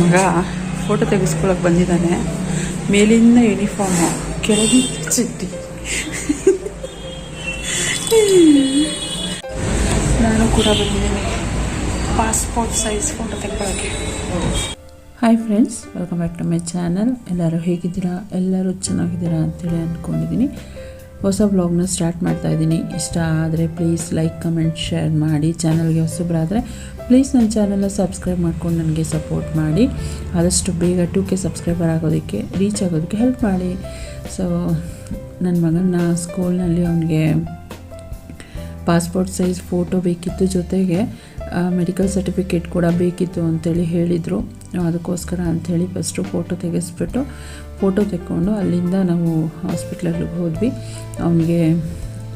ಮಗ ಫೋಟೋ ತೆಗೆಸ್ಕೊಳಕ್ಕೆ ಬಂದಿದ್ದಾನೆ. ಮೇಲಿಂದ ಯೂನಿಫಾರ್ಮ್ ಕೆಳಗಿಂದ ಚಿಟ್ಟಿ. ನಾನು ಕೂಡ ಬಂದಿದ್ದೀನಿ. Passport size photo ತೆಗೊಳಕ್ಕೆ hi friends welcome back to my channel ಎಲ್ಲರೂ ಹೇಗಿದ್ದೀರಾ? ಎಲ್ಲರೂ ಚೆನ್ನಾಗಿದ್ದೀರಾ ಅಂತೇಳಿ ಅಂದ್ಕೊಂಡಿದ್ದೀನಿ. ಹೊಸ ಬ್ಲಾಗ್ನ ಸ್ಟಾರ್ಟ್ ಮಾಡ್ತಾ ಇದ್ದೀನಿ. ಇಷ್ಟ ಆದರೆ ಪ್ಲೀಸ್ ಲೈಕ್ ಕಮೆಂಟ್ ಶೇರ್ ಮಾಡಿ. ಚಾನಲ್ಗೆ ಹೊಸಬ್ರಾದರೆ ಪ್ಲೀಸ್ ನನ್ನ ಚಾನಲ್ನ ಸಬ್ಸ್ಕ್ರೈಬ್ ಮಾಡ್ಕೊಂಡು ನನಗೆ ಸಪೋರ್ಟ್ ಮಾಡಿ. ಆದಷ್ಟು ಬೇಗ ಟೂ ಕೆ ಸಬ್ಸ್ಕ್ರೈಬರ್ ಆಗೋದಕ್ಕೆ ರೀಚ್ ಆಗೋದಕ್ಕೆ ಹೆಲ್ಪ್ ಮಾಡಿ. ಸೊ ನನ್ನ ಮಗನ ಸ್ಕೂಲ್ನಲ್ಲಿ ಅವನಿಗೆ ಪಾಸ್ಪೋರ್ಟ್ ಸೈಜ್ ಫೋಟೋ ಬೇಕಿತ್ತು ಜೊತೆಗೆ ಮೆಡಿಕಲ್ ಸರ್ಟಿಫಿಕೇಟ್ ಕೂಡ ಬೇಕಿತ್ತು ಅಂತೇಳಿ ಹೇಳಿದರು. ಅದಕ್ಕೋಸ್ಕರ ಅಂಥೇಳಿ ಫಸ್ಟು ಫೋಟೋ ತೆಗೆಸ್ಬಿಟ್ಟು ಫೋಟೋ ತೆಕ್ಕೊಂಡು ಅಲ್ಲಿಂದ ನಾವು ಹಾಸ್ಪಿಟ್ಲಲ್ಲಿ ಹೋದ್ವಿ. ಅವನಿಗೆ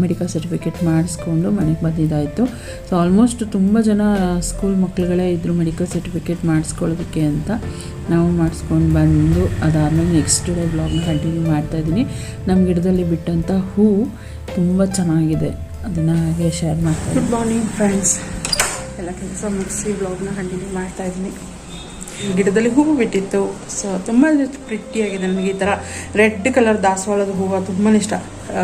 ಮೆಡಿಕಲ್ ಸರ್ಟಿಫಿಕೇಟ್ ಮಾಡಿಸ್ಕೊಂಡು ಮನೆಗೆ ಬಂದಿದ್ದಾಯಿತು. ಸೊ ಆಲ್ಮೋಸ್ಟ್ ತುಂಬ ಜನ ಸ್ಕೂಲ್ ಮಕ್ಕಳುಗಳೇ ಇದ್ದರು ಮೆಡಿಕಲ್ ಸರ್ಟಿಫಿಕೇಟ್ ಮಾಡಿಸ್ಕೊಳ್ಳೋದಕ್ಕೆ ಅಂತ. ನಾವು ಮಾಡಿಸ್ಕೊಂಡು ಬಂದು ಅದಾದಮೇಲೆ ನೆಕ್ಸ್ಟ್ ಡೇ ಬ್ಲಾಗ್ನ ಕಂಟಿನ್ಯೂ ಮಾಡ್ತಾಯಿದ್ದೀನಿ ನಮ್ಮ ಗಿಡದಲ್ಲಿ ಬಿಟ್ಟಂಥ ಹೂ ತುಂಬ ಚೆನ್ನಾಗಿದೆ. ಅದನ್ನು ಹಾಗೆ ಶೇರ್ ಮಾಡ್ತೀನಿ ಗುಡ್ ಮಾರ್ನಿಂಗ್ ಫ್ರೆಂಡ್ಸ್ ಎಲ್ಲ ಕೆಲಸ ಮುಗಿಸಿ ಬ್ಲಾಗ್ನ ಕಂಟಿನ್ಯೂ ಮಾಡ್ತಾ ಇದ್ದೀನಿ. ಗಿಡದಲ್ಲಿ ಹೂವು ಬಿಟ್ಟಿತ್ತು. ಸೊ ತುಂಬ ಪ್ರಿಟ್ಟಿಯಾಗಿದೆ ನನಗೆ ಈ ಥರ ರೆಡ್ ಕಲರ್ ದಾಸವಾಳದ ಹೂವು ತುಂಬಾ ಇಷ್ಟ.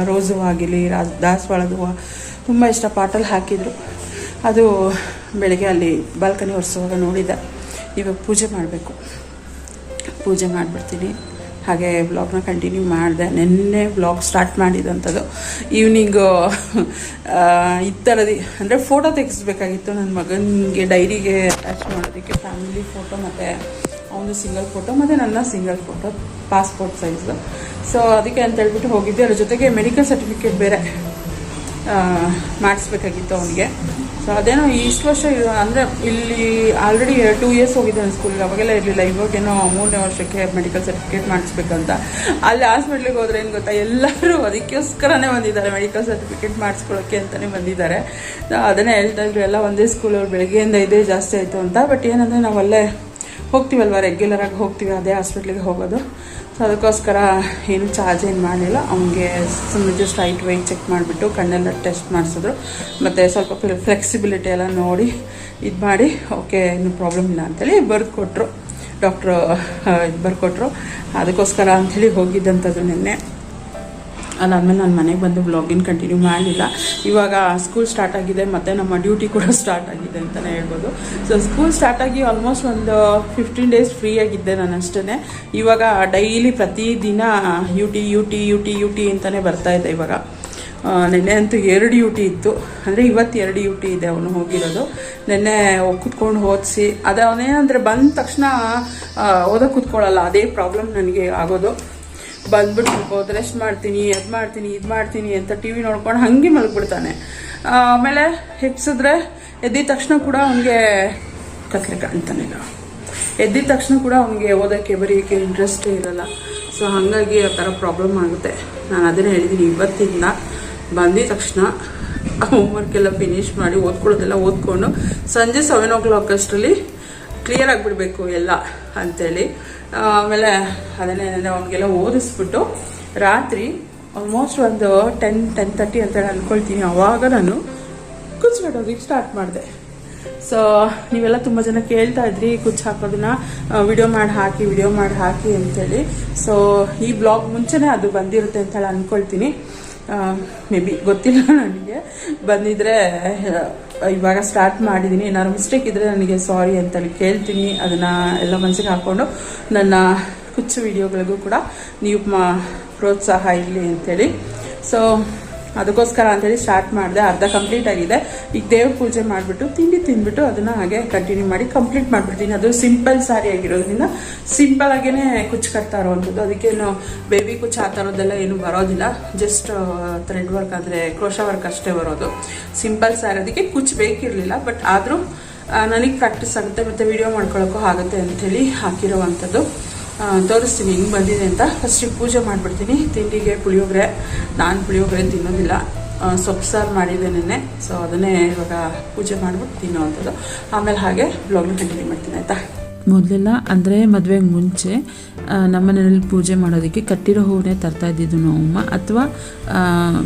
ರೋಸ್ ಆಗಿರಲಿ ಆಗಿರಲಿ ದಾಸವಾಳದ ಹೂವು ತುಂಬ ಇಷ್ಟ. ಪಾಟಲ್ಲಿ ಹಾಕಿದರು. ಅದು ಬೆಳಗ್ಗೆ ಅಲ್ಲಿ ಬಾಲ್ಕನಿ ಒರೆಸುವಾಗ ನೋಡಿದ. ಇವಾಗ ಪೂಜೆ ಮಾಡಬೇಕು. ಪೂಜೆ ಮಾಡಿಬಿಡ್ತೀನಿ. ಹಾಗೆ ವ್ಲಾಗ್ನ ಕಂಟಿನ್ಯೂ ಮಾಡಿದೆ. ನಿನ್ನೆ ಬ್ಲಾಗ್ ಸ್ಟಾರ್ಟ್ ಮಾಡಿದಂಥದ್ದು ಈವ್ನಿಂಗು ಈ ಅಂದರೆ ಫೋಟೋ ತೆಗೆಸ್ಬೇಕಾಗಿತ್ತು ನನ್ನ ಮಗನಿಗೆ ಡೈರಿಗೆ ಅಟ್ಯಾಚ್ ಮಾಡೋದಕ್ಕೆ ಫ್ಯಾಮಿಲಿ ಫೋಟೋ ಮತ್ತು ಅವನು ಸಿಂಗಲ್ ಫೋಟೋ ಮತ್ತು ನನ್ನ single photo passport size so ಅದಕ್ಕೆ ಅಂತ ಹೇಳ್ಬಿಟ್ಟು ಹೋಗಿದ್ದೆ. ಅದ್ರ ಜೊತೆಗೆ ಮೆಡಿಕಲ್ ಸರ್ಟಿಫಿಕೇಟ್ ಬೇರೆ ಮಾಡಿಸ್ಬೇಕಾಗಿತ್ತು ಅವನಿಗೆ. ಸೊ ಅದೇನೋ ಇಷ್ಟು ವರ್ಷ ಅಂದರೆ ಇಲ್ಲಿ ಆಲ್ರೆಡಿ ಟೂ ಇಯರ್ಸ್ ಹೋಗಿದ್ದಾನೆ ಸ್ಕೂಲ್ಗೆ ಅವಾಗೆಲ್ಲ ಇರಲಿಲ್ಲ. ಇವಾಗೇನೋ ಮೂರನೇ ವರ್ಷಕ್ಕೆ ಮೆಡಿಕಲ್ ಸರ್ಟಿಫಿಕೇಟ್ ಮಾಡಿಸ್ಬೇಕಂತ. ಅಲ್ಲಿ ಹಾಸ್ಪಿಟ್ಲಿಗೆ ಹೋದ್ರೆ ಏನು ಗೊತ್ತಾ? ಎಲ್ಲರೂ ಅದಕ್ಕೋಸ್ಕರನೇ ಬಂದಿದ್ದಾರೆ. ಮೆಡಿಕಲ್ ಸರ್ಟಿಫಿಕೇಟ್ ಮಾಡಿಸ್ಕೊಳ್ಳೋಕ್ಕೆ ಅಂತಲೇ ಬಂದಿದ್ದಾರೆ. ಅದನ್ನೇ ಹೇಳ್ತಾ ಇದ್ರು. ಎಲ್ಲ ಒಂದೇ ಸ್ಕೂಲವ್ರು ಬೆಳಗ್ಗೆಯಿಂದ ಇದೇ ಜಾಸ್ತಿ ಆಯಿತು ಅಂತ. ಬಟ್ ಏನಂದರೆ ನಾವು ಅಲ್ಲೇ ಹೋಗ್ತೀವಲ್ವ ರೆಗ್ಯುಲರಾಗಿ ಹೋಗ್ತೀವಿ. ಅದೇ ಹಾಸ್ಪಿಟ್ಲಿಗೆ ಹೋಗೋದು. ಸೊ ಅದಕ್ಕೋಸ್ಕರ ಏನು ಚಾರ್ಜ್ ಏನು ಮಾಡಲಿಲ್ಲ. ಅವನಿಗೆ ಸುಮ್ಮನೆ ಜಸ್ಟ್ ಹೈಟ್ ವೆಯ್ಟ್ ಚೆಕ್ ಮಾಡಿಬಿಟ್ಟು ಕಣ್ಣೆಲ್ಲ ಟೆಸ್ಟ್ ಮಾಡಿಸಿದ್ರು. ಮತ್ತು ಸ್ವಲ್ಪ ಫ್ಲೆಕ್ಸಿಬಿಲಿಟಿ ಎಲ್ಲ ನೋಡಿ ಇದು ಮಾಡಿ ಓಕೆ ಏನು ಪ್ರಾಬ್ಲಮ್ ಇಲ್ಲ ಅಂತೇಳಿ ಬರೆದು ಕೊಟ್ಟರು ಡಾಕ್ಟ್ರು ಇದು ಬರ್ಕೊಟ್ರು. ಅದಕ್ಕೋಸ್ಕರ ಅಂಥೇಳಿ ಹೋಗಿದ್ದಂಥದ್ದು ನಿನ್ನೆ. ಅದಾದಮೇಲೆ ನಾನು ಮನೆಗೆ ಬಂದು ಬ್ಲಾಗಿನ್ ಕಂಟಿನ್ಯೂ ಮಾಡಲಿಲ್ಲ. ಇವಾಗ ಸ್ಕೂಲ್ ಸ್ಟಾರ್ಟ್ ಆಗಿದೆ, ಮತ್ತು ನಮ್ಮ ಡ್ಯೂಟಿ ಕೂಡ ಸ್ಟಾರ್ಟ್ ಆಗಿದೆ ಅಂತಲೇ ಹೇಳ್ಬೋದು. ಸೊ ಸ್ಕೂಲ್ ಸ್ಟಾರ್ಟ್ ಆಗಿ ಆಲ್ಮೋಸ್ಟ್ ಒಂದು ಫಿಫ್ಟೀನ್ ಡೇಸ್ ಫ್ರೀ ಆಗಿದ್ದೆ ನಾನು ಅಷ್ಟೇ ಇವಾಗ ಡೈಲಿ ಪ್ರತಿದಿನ U T U T U T U T ಅಂತಲೇ ಬರ್ತಾ ಇದೆ ಇವಾಗ. ನಿನ್ನೆ ಅಂತೂ ಎರಡು ಯು ಟಿ ಇತ್ತು. ಅಂದರೆ ಇವತ್ತು ಎರಡು ಯು ಟಿ ಇದೆ ಅವನು ಹೋಗಿರೋದು. ನೆನ್ನೆ ಕೂತ್ಕೊಂಡು ಓದಿಸಿ. ಅದು ಅವನೇನಂದರೆ ಬಂದ ತಕ್ಷಣ ಓದೋ ಕೂತ್ಕೊಳ್ಳಲ್ಲ. ಅದೇ ಪ್ರಾಬ್ಲಮ್ ನನಗೆ ಆಗೋದು. ಬಂದ್ಬಿಟ್ಟು ರೆಸ್ಟ್ ಮಾಡ್ತೀನಿ, ಅದು ಮಾಡ್ತೀನಿ, ಇದು ಮಾಡ್ತೀನಿ ಅಂತ ಟಿ ವಿ ನೋಡ್ಕೊಂಡು ಹಾಗೆ ಮಲಗಿಬಿಡ್ತಾನೆ. ಆಮೇಲೆ ಹೆಪ್ಸಿದ್ರೆ ಎದ್ದಿದ ತಕ್ಷಣ ಕೂಡ ಅವನಿಗೆ ಕಕ್ಕರೆ ಕಾಣ್ತಾನೆ ಎದ್ದಿದ ತಕ್ಷಣ ಕೂಡ ಅವನಿಗೆ ಓದೋಕ್ಕೆ ಬರೆಯೋಕ್ಕೆ ಇಂಟ್ರೆಸ್ಟೇ ಇರಲ್ಲ. ಸೊ ಹಾಗಾಗಿ ಆ ಥರ ಪ್ರಾಬ್ಲಮ್ ಆಗುತ್ತೆ. ನಾನು ಅದನ್ನೇ ಹೇಳಿದ್ದೀನಿ ಇವತ್ತಿಂದ. ಬಂದಿದ ತಕ್ಷಣ ಹೋಮ್ವರ್ಕ್ ಎಲ್ಲ ಫಿನಿಶ್ ಮಾಡಿ ಓದ್ಕೊಳ್ಳೋದೆಲ್ಲ ಓದ್ಕೊಂಡು ಸಂಜೆ ಸೆವೆನ್ ಓ ಕ್ಲಾಕ್ ಅಷ್ಟರಲ್ಲಿ ಕ್ಲಿಯರ್ ಆಗಿಬಿಡ್ಬೇಕು ಎಲ್ಲ ಅಂಥೇಳಿ ಆಮೇಲೆ ಅದನ್ನೇ ಅವನಿಗೆಲ್ಲ ಓದಿಸ್ಬಿಟ್ಟು ರಾತ್ರಿ ಆಲ್ಮೋಸ್ಟ್ ಒಂದು ಟೆನ್ ಟೆನ್ ತರ್ಟಿ ಅಂತೇಳಿ ಅಂದ್ಕೊಳ್ತೀನಿ ಅವಾಗ ನಾನು ಕುಚ್ಚಿಡೋದಕ್ಕೆ ಸ್ಟಾರ್ಟ್ ಮಾಡಿದೆ. ಸೊ ನೀವೆಲ್ಲ ತುಂಬ ಜನ ಕೇಳ್ತಾ ಇದ್ರಿ ಕುಚ್ಚು ಹಾಕೋದನ್ನ ವಿಡಿಯೋ ಮಾಡಿ ಹಾಕಿ ವಿಡಿಯೋ ಮಾಡಿ ಹಾಕಿ ಅಂತೇಳಿ. ಸೊ ಈ ಬ್ಲಾಗ್ ಮುಂಚೆನೇ ಅದು ಬಂದಿರುತ್ತೆ ಅಂತೇಳಿ ಅಂದ್ಕೊಳ್ತೀನಿ ಮೇ ಬಿ ಗೊತ್ತಿಲ್ಲ ನನಗೆ. ಬಂದಿದ್ರೆ ಇವಾಗ ಸ್ಟಾರ್ಟ್ ಮಾಡಿದ್ದೀನಿ ಏನಾದ್ರು ಮಿಸ್ಟೇಕ್ ಇದ್ದರೆ ನನಗೆ ಸಾರಿ ಅಂತೇಳಿ ಕೇಳ್ತೀನಿ. ಅದನ್ನು ಎಲ್ಲ ಮನಸ್ಸಿಗೆ ಹಾಕ್ಕೊಂಡು ನನ್ನ ಕುಚ್ಚು ವಿಡಿಯೋಗಳಿಗೂ ಕೂಡ ನೀವು ಪ್ರೋತ್ಸಾಹ ಇರಲಿ ಅಂತೇಳಿ. ಸೊ ಅದಕ್ಕೋಸ್ಕರ ಅಂತೇಳಿ ಸ್ಟಾರ್ಟ್ ಮಾಡಿದೆ. ಅರ್ಧ ಕಂಪ್ಲೀಟ್ ಆಗಿದೆ. ಈಗ ದೇವ್ರ ಪೂಜೆ ಮಾಡಿಬಿಟ್ಟು, ತಿಂಡಿ ತಿಂದ್ಬಿಟ್ಟು ಅದನ್ನು ಹಾಗೆ ಕಂಟಿನ್ಯೂ ಮಾಡಿ ಕಂಪ್ಲೀಟ್ ಮಾಡಿಬಿಡ್ತೀನಿ. ಅದು ಸಿಂಪಲ್ ಸಾರಿ ಆಗಿರೋದ್ರಿಂದ ಸಿಂಪಲ್ ಆಗೇ ಕುಚ್ಚು ಕಟ್ತಾ ಇರೋವಂಥದ್ದು. ಅದಕ್ಕೇನು ಬೇಬಿ ಕುಚ್ಚು ಆ ಥರದ್ದೆಲ್ಲ ಏನು ಬರೋದಿಲ್ಲ. ಜಸ್ಟ್ ಥ್ರೆಡ್ ವರ್ಕ್ ಅಂದರೆ ಕ್ರೋಶ ವರ್ಕ್ ಅಷ್ಟೇ ಬರೋದು. ಸಿಂಪಲ್ ಸಾರಿ ಅದಕ್ಕೆ ಕುಚ್ಚು ಬೇಕಿರಲಿಲ್ಲ ಬಟ್ ಆದರೂ ನನಗೆ ಪ್ರಾಕ್ಟೀಸ್ ಆಗುತ್ತೆ, ಮತ್ತು ವಿಡಿಯೋ ಮಾಡ್ಕೊಳ್ಳೋಕ್ಕೂ ಆಗುತ್ತೆ ಅಂಥೇಳಿ ಹಾಕಿರೋವಂಥದ್ದು. ತೋರಿಸ್ತೀನಿ, ಹಿಂಗೆ ಬಂದಿದೆ ಅಂತ. ಫಸ್ಟಿಗೆ ಪೂಜೆ ಮಾಡಿಬಿಡ್ತೀನಿ. ತಿಂಡಿಗೆ ಪುಳಿಯೋಗರೆ. ನಾನು ಪುಳಿಯೋಗರೆ ತಿನ್ನೋದಿಲ್ಲ. ಸೊಪ್ಪು ಸಾರು ಮಾಡಿದೆ ನೆನ್ನೆ. ಸೊ ಅದನ್ನೇ ಇವಾಗ ಪೂಜೆ ಮಾಡಿಬಿಟ್ಟು ತಿನ್ನೋ ಅಂಥದ್ದು. ಆಮೇಲೆ ಹಾಗೆ ಬ್ಲಾಗ್ನ ಕಂಟಿನ್ಯೂ ಮಾಡ್ತೀನಿ, ಆಯಿತಾ? ಮೊದಲೆಲ್ಲ ಅಂದರೆ ಮದುವೆಗೆ ಮುಂಚೆ ನಮ್ಮ ಮನೆಯಲ್ಲಿ ಪೂಜೆ ಮಾಡೋದಕ್ಕೆ ಕಟ್ಟಿರೋ ಹೂವನ್ನೇ ತರ್ತಾ ಇದ್ದಿದ್ದು ನಮ್ಮಮ್ಮ ಅಥವಾ